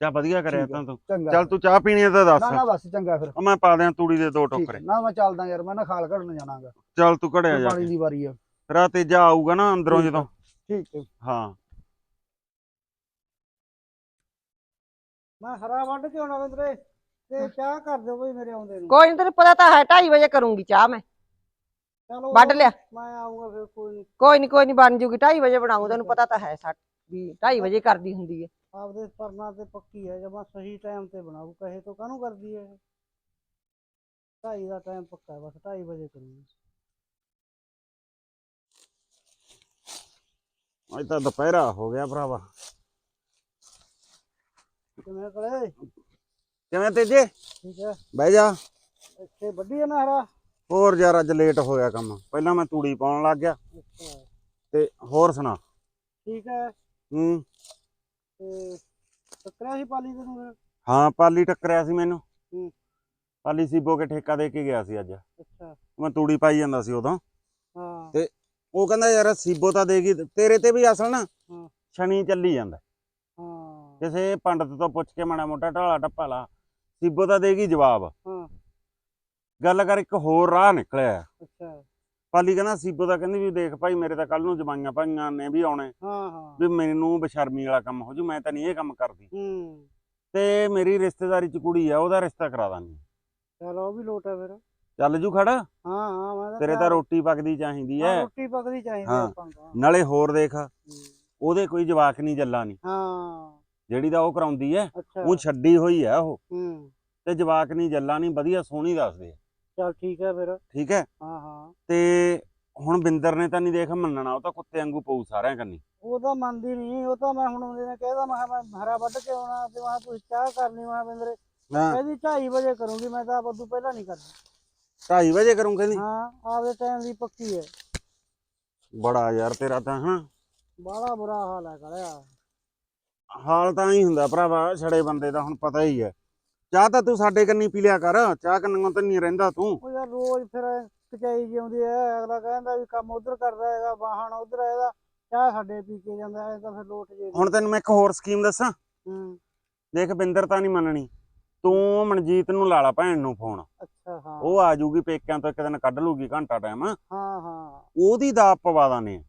ਚਾ ਵਧੀਆ ਕਰਿਆ। ਤਾਂ ਤੂੰ। ਚੰਗਾ ਚੱਲ ਤੂੰ ਚਾਹ ਪੀਣੀ ਤਾਂ ਦੱਸ। ਨਾ ਨਾ ਬਸ ਚੰਗਾ ਫਿਰ। ਮੈਂ ਪਾ ਦਿਆਂ ਤੂੜੀ ਦੇ ਦੋ ਠੀਕ ਟੋਕਰੇ। ਨਾ ਮੈਂ ਚੱਲਦਾ ਯਾਰ ਮੈਂ ਨਾ ਖਾਲ ਘੜਨ ਜਾਣਾਗਾ। ਚੱਲ ਤੂੰ ਘੜਿਆ ਜਾ ਪਾਣੀ ਕੇ। ਦੀ ਵਾਰੀ ਆ। ਤੇਰਾ ਤੇਜਾ ਆਊਗਾ ਨਾ ਅੰਦਰੋਂ ਠੀਕ ਆ। ਜਦੋਂ। ਠੀਕ ਹੈ ਹਾਂ। ਮੈਂ ਹਰਾ ਵੱਢ ਕੇ ਆਉਣਾ ਵਿੰਦਰੇ ਤੇ ਚਾਹ ਕਰ ਦਿਓ ਬਈ ਮੇਰੇ ਆਉਂਦੇ ਨੂੰ। ਕੋਈ ਨੀ ਤੈਨੂੰ ਪਤਾ ਤਾਂ ਹੈ 2:30 ਵਜੇ ਕਰੂੰਗੀ ਚਾਹ ਮੈਂ। ਚਲੋ ਵੱਢ ਲਿਆ। ਮੈਂ ਆਉਂਗਾ ਫਿਰ ਕੋਈ ਨਹੀਂ ਕੋਈ ਨਹੀਂ ਕੋਈ ਨਹੀਂ ਬਣ ਜੂਗੀ 2:30 ਵਜੇ ਬਣਾਉਂ ਤੈਨੂੰ ਪਤਾ ਤਾਂ ਹੈ ਸੱਟ ਵੀ 2:30 ਵਜੇ ਕਰਦੀ ਹੁੰਦੀ ਹੈ ਆਪਦੇ ਪਰਨਾ ਤੇ ਪੱਕੀ ਹੈ ਜਮਾ ਸਹੀ ਟਾਈਮ ਤੇ ਬਣਾਉ ਕਹੇ ਤੋਂ ਕਾਹਨੂੰ ਕਰਦੀ ਹੈ? ਢਾਈ ਦਾ ਟਾਈਮ ਪੱਕਾ ਬਸ 2:30 ਵਜੇ ਕਰੂੰਗੀ। ਅੱਜ ਤਾਂ ਦੁਪਹਿਰਾ ਹੋ ਗਿਆ ਭਰਾਵਾ। ਕਿਵੇਂ ਕਲੇ? ਕਿਵੇਂ ਤੇਜੇ? ਠੀਕ ਹੈ। ਬਹਿ ਜਾ। ਇੱਥੇ ਵੱਡੀ ਹੈ ਨਾ ਹਰਾ ਹੋਰ ਯਾਰ ਅੱਜ ਲੇਟ ਹੋ ਗਿਆ ਕੰਮ। ਪਹਿਲਾਂ ਮੈਂ ਤੂੜੀ ਪਾਉਣ ਲੱਗ ਗਿਆ। ਤੇ ਹੋਰ ਸੁਣਾ। ਠੀਕ ਹੈ। ਹੂੰ। ਟੱਕਰਿਆ ਸੀ ਪਾਲੀ ਤੈਨੂੰ ਫਿਰ? ਹਾਂ ਪਾਲੀ ਟੱਕਰਿਆ ਸੀ ਮੈਨੂੰ। ਹੂੰ। ਪਾਲੀ ਸੀਬੋ ਕੇ ਠੇਕਾ ਦੇ ਕੇ ਗਿਆ ਸੀ ਅੱਜ। ਅੱਛਾ। ਮੈਂ ਤੂੜੀ ਪਾਈ ਜਾਂਦਾ ਸੀ ਉਦੋਂ। ਹਾਂ। ਤੇ ਉਹ ਕਹਿੰਦਾ ਯਾਰ ਸੀਬੋ ਤਾਂ ਦੇਗੀ ਤੇਰੇ ਤੇ ਵੀ ਅਸਲ ਨਾ ਹਾਂ। ਸ਼ਨੀ ਚੱਲੀ ਜਾਂਦਾ। ਹਾਂ। ਕਿਸੇ ਪੰਡਤ ਤੋਂ ਪੁੱਛ ਕੇ ਮਾੜਾ ਮੋਟਾ ਢਾਲਾ ਟੱਪਾ ਲਾ ਸੀਬੋ ਤਾਂ ਦੇਗੀ ਜਵਾਬ। ਹਾਂ। ਗੱਲ ਕਰ ਇੱਕ ਹੋਰ ਰਾਹ ਨਿਕਲਿਆ। ਅੱਛਾ। ਪਾਲੀ ਕਹਿੰਦਾ ਸੀਬੋ ਤਾਂ ਕਹਿੰਦੀ ਵੀ ਦੇਖ ਭਾਈ ਮੇਰੇ ਤਾਂ ਕੱਲ ਨੂੰ ਜਮਾਈਆਂ ਭਾਈਆਂ ਨੇ ਵੀ ਆਉਣੇ ਹਾਂ ਹਾਂ। ਵੀ ਮੈਨੂੰ ਬਸ਼ਰਮੀ ਵਾਲਾ ਕੰਮ ਹੋ ਜੂ ਮੈਂ ਤਾਂ ਨਹੀਂ ਇਹ ਕੰਮ ਕਰਦੀ। ਹੂੰ। ਤੇ ਮੇਰੀ ਰਿਸ਼ਤੇਦਾਰੀ ਚ ਕੁੜੀ ਆ ਉਹਦਾ ਰਿਸ਼ਤਾ ਕਰਾ ਦਾਂਗੇ। ਚਲੋ ਉਹ ਵੀ ਲੋਟ ਹੈ ਫਿਰ। ਚੱਲ ਜੂ ਖੜ। ਹਾਂ ਹਾਂ ਮੈਂ ਤੇਰੇ ਤਾਂ ਰੋਟੀ ਪੱਕਦੀ ਚਾਹੀਦੀ ਹਾਂ, ਐ ਰੋਟੀ ਪਕਦੀ ਚਾਹੀਦੀ ਹਾਂ। ਆਪਾਂ ਨੂੰ। ਤਾਂ। ਨਾਲੇ ਹੋਰ ਦੇਖ ਹੂੰ। ਉਹਦੇ ਕੋਈ ਜਵਾਕ ਨਹੀਂ ਜੱਲਾ ਨਹੀਂ। ਹਾਂ। ਜਿਹੜੀ ਦਾ ਉਹ ਕਰਾਉਂਦੀ ਐ ਅੱਛਾ। ਉਹ ਛੱਡੀ ਹੋਈ ਐ ਉਹ। ਹੂੰ। ਤੇ ਜਵਾਕ ਨਹੀਂ ਜੱਲਾ ਨਹੀਂ ਵਧੀਆ ਸੋਹਣੀ ਦੱਸਦੇ ਆ। ਚਲ ਠੀਕ ਹੈ ਫਿਰ। ਠੀਕ ਐ ਹਾਂ ਹਾਂ। ਤੇ ਹੁਣ ਬਿੰਦਰ ਨੇ ਤਾਂ ਨਹੀਂ ਦੇਖ ਮੰਨਣਾ ਉਹ ਤਾਂ ਕੁੱਤੇ ਵਾਂਗੂ ਪਊ ਸਾਰਿਆਂ ਕੰਨੀ। ਉਹ ਤਾਂ ਮੰਨਦੀ ਨਹੀਂ ਉਹ ਤਾਂ ਮੈਂ ਹੁਣ ਉਹਦੇ ਨੇ ਕਹਿਦਾ ਮੈਂ ਕਿਹਾ ਮੈਂ ਹਰਾ ਵੱਢ ਕੇ ਆਉਣਾ ਤੇ ਮੈਂ ਤੁਸੀਂ ਚਾਹ ਕਰਨੀ ਮੈਂ ਬਿੰਦਰੇ ਹਾਂ। ਕਹਿੰਦੀ 2:30 ਵਜੇ ਕਰੂੰਗੀ ਮੈਂ ਤਾਂ ਉਦੋਂ ਪਹਿਲਾਂ ਨਹੀਂ ਕਰਦੀ। 2:30 ਵਜੇ ਕਰੂੰ ਕਹਿੰਦੀ? ਹਾਂ ਆਪਦੇ ਟਾਈਮ ਦੀ ਪੱਕੀ ਹੈ। ਬੜਾ ਯਾਰ ਤੇਰਾ ਤਾਂ ਹਨਾ? ਬਾਹਲਾ ਬੁਰਾ ਹਾਲ ਹੈ ਕਰਿਆ ਹਾਲ ਤਾਂ ਹੀ ਹੁੰਦਾ ਭਰਾਵਾ ਛੜੇ ਬੰਦੇ ਦਾ ਹੁਣ ਪਤਾ ਹੀ ਐ ਚਾਹ ਤਾਂ ਤੂੰ ਸਾਡੇ ਕੰਨੀ ਪੀ ਲਿਆ ਕਰ ਚਾਹ ਕੰਨੋਂ ਤਾਂ ਨਹੀਂ ਰਹਿੰਦਾ ਤੂੰ। ਉਹ ਯਾਰ ਰੋਜ਼ ਫਿਰ ਕਚਾਈ ਜਿਉਂਦੀ ਹੈ ਅਗਲਾ ਕਹਿੰਦਾ ਵੀ ਕੰਮ ਉਧਰ ਕਰਦਾ ਹੈਗਾ ਵਾਹਣ ਉਧਰ ਹੈਗਾ ਚਾਹ ਸਾਡੇ ਪੀ ਕੇ ਜਾਂਦਾ ਹੈ ਤਾਂ ਫਿਰ ਲੋਟ ਜੇ। ਹੁਣ ਤੈਨੂੰ ਮੈਂ ਇੱਕ ਹੋਰ ਸਕੀਮ ਦੱਸਾਂ। ਹੂੰ। ਦੇਖ ਬਿੰਦਰ ਤਾਂ ਨਹੀਂ ਮੰਨਣੀ। ਤੂੰ ਮਨਜੀਤ ਨੂੰ ਲਾ ਲਾ ਭੈਣ ਨੂੰ ਫੋਨ ਅੱਛਾ ਹਾਂ। ਉਹ ਆ ਜੂਗੀ ਪੇਕਿਆਂ ਤੋਂ ਇੱਕ ਦਿਨ ਕੱਢ ਲੂਗੀ ਘੰਟਾ ਟਾਈਮ ਹਾਂ ਹਾਂ। ਉਹਦੀ ਦਾਪ ਪਵਾ ਦਾਨੇ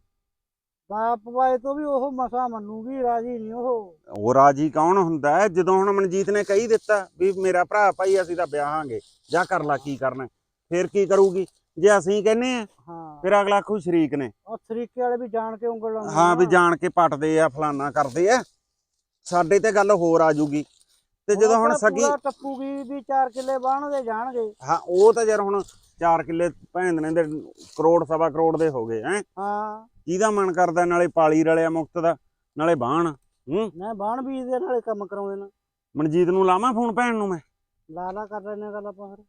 ਬਾਪ ਵਾਏ ਤੋਂ ਵੀ ਉਹ ਮਸਾ ਮੰਨੂਗੀ ਰਾਜੀ ਨਹੀਂ ਉਹ। ਉਹ ਰਾਜੀ ਕੌਣ ਹੁੰਦਾ ਹੈ? ਜਦੋਂ ਹੁਣ ਮਨਜੀਤ ਨੇ ਕਹੀ ਦਿੱਤਾ ਵੀ ਮੇਰਾ ਭਰਾ ਭਾਈ ਅਸੀਂ ਤਾਂ ਵਿਆਹਾਂਗੇ ਜਾ ਕਰ ਲਾ ਕੀ ਕਰਨਾ। ਫਿਰ ਕੀ ਕਰੂਗੀ? ਜੇ ਅਸੀਂ ਕਹਿੰਨੇ ਆ ਹਾਂ। ਫਿਰ ਅਗਲਾ ਖੁਦ ਸ਼ਰੀਕ ਨੇ। ਉਹ ਤਰੀਕੇ ਵਾਲੇ ਵੀ ਜਾਣ ਕੇ ਉਂਗਲ ਲਾਉਂਦੇ ਹਾਂ ਵੀ। ਜਾਣ ਕੇ ਪੱਟਦੇ ਆ ਫਲਾਨਾ ਕਰਦੇ ਆ। ਸਾਡੇ ਤੇ ਗੱਲ ਹੋਰ ਆ ਜੂਗੀ। ਤੇ ਜਦੋਂ ਹੁਣ ਸਗੀ ਟੱਪੂਗੀ ਵੀ 4 ਕਿੱਲੇ ਬਾਣਦੇ ਜਾਣਗੇ। ਹਾਂ ਉਹ ਤਾਂ ਯਾਰ ਹੁਣ 4 ਕਿੱਲੇ ਭੈਣ ਦੇ ਦੇ ਕਰੋੜ ਸਵਾ ਕਰੋੜ ਦੇ ਹੋ ਗਏ ਹੈ। ਹਾਂ। ਕਿਹਦਾ ਮਨ ਕਰਦਾ ਨਾਲੇ ਪਾਲੀ ਰਲਿਆ ਮੁਕਤ ਦਾ ਨਾਲੇ ਬਾਣ ਹੂੰ? ਨਾ ਬਾਣ ਬੀਜ ਦੇ ਨਾਲੇ ਕੰਮ ਕਰਾਉਂਦੇ ਨੇ। ਮਨਜੀਤ ਨੂੰ ਲਾਵਾਂ ਫੋਨ ਭੈਣ ਨੂੰ ਮੈਂ? ਲਾਲਾ ਕਰ ਲੈਣੇ ਗੱਲ ਆਪਾਂ ਫਿਰ।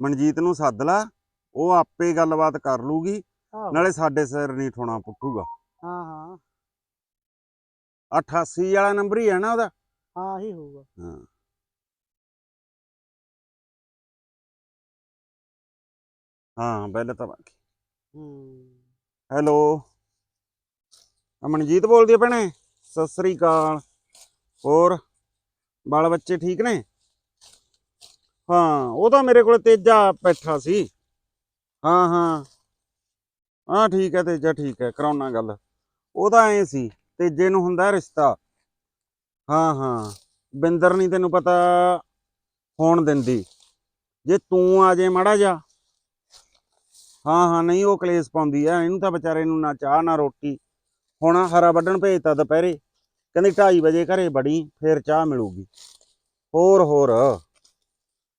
ਮਨਜੀਤ ਨੂੰ ਸੱਦ ਲਾ ਉਹ ਆਪੇ ਗੱਲਬਾਤ ਕਰ ਲੂਗੀ ਨਾਲੇ ਸਾਡੇ ਸਿਰ ਨਹੀਂ ਠੋਣਾ ਪੁੱਟੂਗਾ ਹਾਂ ਹਾਂ। 88 ਵਾਲਾ ਨੰਬਰ ਹੀ ਹੈ ਨਾ ਉਹਦਾ? ਹਾਂ ਹੀ ਹੋਊਗਾ। ਹਾਂ। ਹਾਂ ਪਹਿਲੇ ਤਾਂ ਬਾਕੀ। ਹੂੰ। ਹੈਲੋ। ਆ ਮਨਜੀਤ ਬੋਲਦੀ ਆ ਭੈਣੇ ਸਤਿ ਸ੍ਰੀ ਅਕਾਲ। ਹੋਰ ਬਾਲ ਬੱਚੇ ਠੀਕ ਨੇ? ਹਾਂ ਉਹ ਤਾਂ ਮੇਰੇ ਕੋਲ ਤੇਜਾ ਬੈਠਾ ਸੀ। ਹਾਂ ਹਾਂ। ਹਾਂ ਠੀਕ ਹੈ ਤੇਜਾ ਠੀਕ ਹੈ ਕਰਾਉਣਾ ਗੱਲ। ਉਹ ਤਾਂ ਐ ਸੀ ਤੇਜੇ ਨੂੰ ਹੁੰਦਾ ਰਿਸ਼ਤਾ। ਹਾਂ ਹਾਂ। ਬਿੰਦਰ ਨਹੀਂ ਤੈਨੂੰ ਪਤਾ ਹੋਣ ਦਿੰਦੀ। ਜੇ ਤੂੰ ਆ ਜੇ ਮਾੜਾ ਜਾ ਹਾਂ ਹਾਂ, ਨਹੀਂ, ਉਹ ਕਲੇਸ਼ ਪਾਉਂਦੀ ਆ, ਇਹਨੂੰ ਤਾਂ ਵਿਚਾਰੇ ਨੂੰ ਨਾ ਚਾਹ, ਨਾ ਰੋਟੀ। ਹੁਣ ਹਰਾ ਵੱਢਣ ਭੇਜਤਾ ਦੁਪਹਿਰੇ, ਕਹਿੰਦੀ 2:30 ਵਜੇ ਘਰੇ ਬੜੀ, ਫੇਰ ਚਾਹ ਮਿਲੂਗੀ। ਹੋਰ ਹੋਰ,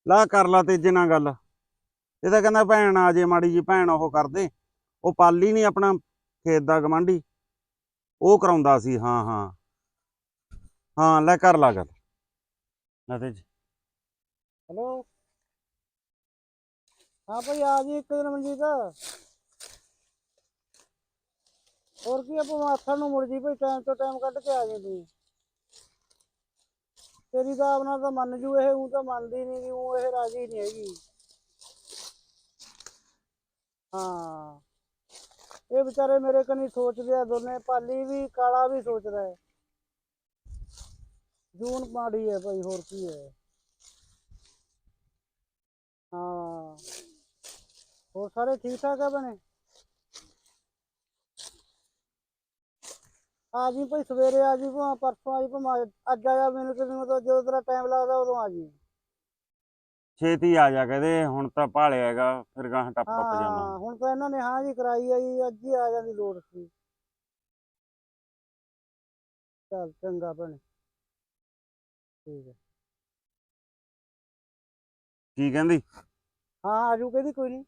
ਲਾ ਕਰ ਲਾ ਤੇਜੇ ਨਾਲ ਗੱਲ। ਇਹ ਤਾਂ ਕਹਿੰਦਾ ਭੈਣ ਆ ਜੇ, ਮਾੜੀ ਜੀ ਭੈਣ ਉਹ ਕਰਦੇ। ਉਹ ਪਾਲੀ ਨਹੀਂ ਆਪਣਾ ਖੇਤ ਦਾ ਗਵਾਂਢੀ। ਉਹ ਕਰਾਉਂਦਾ ਸੀ, ਹਾਂ ਹਾਂ। ਹਾਂ, ਲੈ ਕਰ ਲਾ ਗੱਲ। ਤੇ ਤੇਜ। ਹੈਲੋ ਹਾਂ ਭਾਈ, ਆ ਜੀ ਇੱਕ ਦਿਨ ਮਨਜੀਤ। ਹੋਰ ਕੀ ਆਪਾਂ ਮਾਥਾ ਨੂੰ ਮੁੜ ਜੀ ਭਾਈ ਟਾਈਮ ਤੋਂ ਟਾਈਮ ਕੱਢ ਕੇ ਆ ਜੀ ਤੂੰ। ਤੇਰੀ ਤਾਂ ਆਪਣਾ ਤਾਂ ਮੰਨ ਜੂ, ਇਹ ਉਹ ਤਾਂ ਮੰਨਦੀ ਨਹੀਂ ਉਹ ਇਹ ਰਾਜੀ ਨਹੀਂ ਹੈਗੀ। ਹਾਂ। ਇਹ ਵਿਚਾਰੇ ਮੇਰੇ ਕਨੀ ਸੋਚਦੇ ਆ, ਦੋਨੇ ਪਾਲੀ ਵੀ, ਕਾਲਾ ਵੀ ਸੋਚਦਾ ਹੈ। ਜੂਨ ਮਾੜੀ ਹੈ ਭਾਈ, ਹੋਰ ਕੀ ਹੈ। ਹਾਂ। ਹੋਰ ਸਾਰੇ ਠੀਕ ਠਾਕ ਆ ਬਣੇ ਆ ਜੀ ਭਾਈ ਸਵੇਰੇ ਆ ਜੀ ਭਾਵੇਂ ਪਰਸੋਂ ਆ ਜੀ ਭਾਵੇਂ ਅੱਜ- ਆ ਜਾ ਮੈਨੂੰ ਤਾਂ ਜਦੋਂ ਤੇਰਾ ਟਾਈਮ ਲੱਗਦਾ ਉਦੋਂ ਆ ਜੀ। ਛੇਤੀ ਆ ਜਾ ਕਹਦੇ ਹੁਣ ਤਾਂ ਭਾਲਿਆ ਹੈਗਾ ਫਿਰ ਗਾਂ ਟੱਪ ਟੱਪ ਹਾਂ ਜਾਣਾ ਹੁਣ ਤਾਂ ਇਹਨਾਂ ਨੇ ਹਾਂ ਜੀ ਕਰਾਈ ਆ ਜੀ ਅੱਜ ਹੀ ਆ ਜਾਂਦੀ ਲੋੜ ਸੀ। ਚੱਲ ਚੰਗਾ ਭੈਣੇ। ਠੀਕ ਹੈ ਕੀ ਕਹਿੰਦੀ? ਹਾਂ ਆਜੂ ਕਹਿੰਦੀ ਕੋਈ ਨਹੀਂ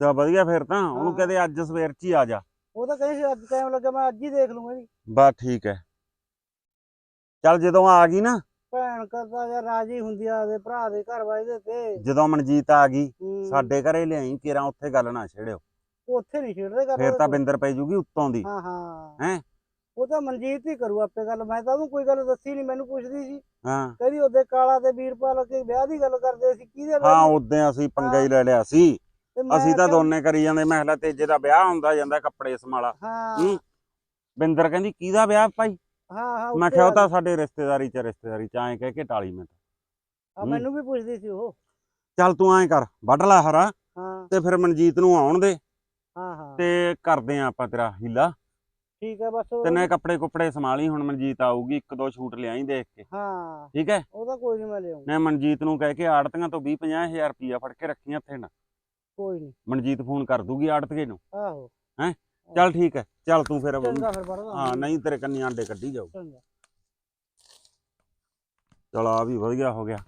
ਚਾ ਵਧੀਆ ਫਿਰ ਤਾਂ ਉਹਨੂੰ। ਕਹਦੇ ਅੱਜ ਸਵੇਰ ਚ ਹੀ ਆ ਜਾ। ਉਹ ਤਾਂ ਕਹਿੰਦੀ ਸੀ ਅੱਜ ਟਾਈਮ ਲੱਗਾ ਮੈਂ ਅੱਜ ਹੀ ਦੇਖ ਲੂੰਗਾ ਜੀ। ਬਸ ਠੀਕ ਹੈ। ਚੱਲ ਜਦੋਂ ਆ ਗਈ ਨਾ। ਭੈਣ ਕਰਦਾ ਯਾਰ ਰਾਜੀ ਹੁੰਦੀ ਆ ਦੇ ਭਰਾ ਦੇ ਘਰ ਵਾਜਦੇ ਤੇ ਜਦੋਂ ਮਨਜੀਤ ਆ ਗਈ ਸਾਡੇ ਘਰੇ ਲਿਆਈ ਕਿਰਾਂ ਉੱਥੇ ਗੱਲ ਨਾ ਛੇੜਿਓ। ਉੱਥੇ ਨਹੀਂ ਛੇੜਦੇ ਕਰ ਫਿਰ ਤਾਂ ਬਿੰਦਰ ਪੈ ਜੂਗੀ ਉੱਤੋਂ ਦੀ। ਹਾਂ ਹਾਂ। ਹੈਂ? ਉਹ ਤਾਂ ਮਨਜੀਤ ਹੀ ਕਰੂ ਆਪੇ ਗੱਲ। ਮੈਂ ਤਾਂ ਉਹਨੂੰ ਕੋਈ ਗੱਲ ਦੱਸੀ ਨਹੀਂ ਮੈਨੂੰ ਪੁੱਛਦੀ ਸੀ। ਹਾਂ। ਕਹਿੰਦੀ ਉਹਦੇ ਕਾਲਾ ਤੇ ਵੀਰਪਾਲ ਕੇ ਵਿਆਹ ਦੀ ਗੱਲ ਕਰਦੇ ਸੀ ਕਿਹਦੇ ਹਾਂ? ਉਦੋਂ ਅਸੀਂ ਪੰਗਾ ਹੀ ਲੈ ਲਿਆ ਸੀ। ਤੇ ਅਸੀਂ ਤਾਂ ਦੋਨੇ ਕਰੀ ਜਾਂਦੇ ਮੈਂ ਕਿਹਾ ਤੇਜੇ ਦਾ ਵਿਆਹ ਹੁੰਦਾ ਜਾਂਦਾ ਕੱਪੜੇ ਸਮਾਲਾ ਹਾਂ। ਬਿੰਦਰ ਕਹਿੰਦੀ ਕਿਹਦਾ ਵਿਆਹ ਭਾਈ? ਹਾਂ ਹਾਂ ਮੈਂ ਕਿਹਾ ਉਹ ਆ ਤਾਂ ਸਾਡੇ ਰਿਸ਼ਤੇਦਾਰੀ ਚ ਰਿਸ਼ਤੇਦਾਰੀ ਚ ਐਂ ਕਹਿ ਕੇ ਟਾਲੀ ਮੈਂ ਤਾਂ। ਹਾਂ, ਮੈਨੂੰ ਵੀ ਪੁੱਛਦੀ ਸੀ ਉਹ। ਚੱਲ ਤੂੰ ਐਂ ਕਰ ਵੱਢ ਲੈ ਹਰਾ ਹਾਂ। ਤੇ ਫਿਰ ਮਨਜੀਤ ਨੂੰ ਆਉਣ ਦੇ। ਹਾਂ ਹਾਂ। ਤੇ ਕਰਦੇ ਆਂ ਆਪਾਂ ਤੇਰਾ ਹੀਲਾ। ਠੀਕ ਹੈ ਬਸ। ਤੈਨੇ ਕੱਪੜੇ ਕੁੱਪੜੇ ਸੰਭਾਲੀ ਹੁਣ ਮਨਜੀਤ ਆਊਗੀ ਇੱਕ ਦੋ ਸ਼ੂਟ ਲਿਆਈ ਦੇਖ ਕੇ। ਹਾਂ। ਠੀਕ ਹੈ? ਉਹਦਾ ਕੋਈ ਨਹੀਂ ਮੈਂ ਲਿਆਉਂ ਨੇ ਮਨਜੀਤ ਨੂੰ ਕਹਿ ਕੇ ਆੜਤੀਆਂ ਤੋਂ 20 ਹਜ਼ਾਰ ਰੁਪਈਆ ਫੜ ਕੇ ਰੱਖੀਆਂ ਇੱਥੇ ਨਾ। ਕੋਈ ਨਹੀਂ ਮਨਜੀਤ ਫੋਨ ਕਰ ਦੂਗੀ ਆੜਤੀਏ ਨੂੰ। ਆਹੋ। ਚੱਲ ਠੀਕ ਹੈ ਚੱਲ ਤੂੰ ਫਿਰ ਚੰਗਾ ਫਿਰ ਪੜਦਾ ਹਾਂ ਨਹੀਂ ਤੇਰੇ ਕੰਨੀ ਆਂਡੇ ਕੱਢੀ ਜਾਊ। ਚੰਗਾ। ਚਲ ਆ ਵੀ ਵਧੀਆ ਹੋ ਗਿਆ।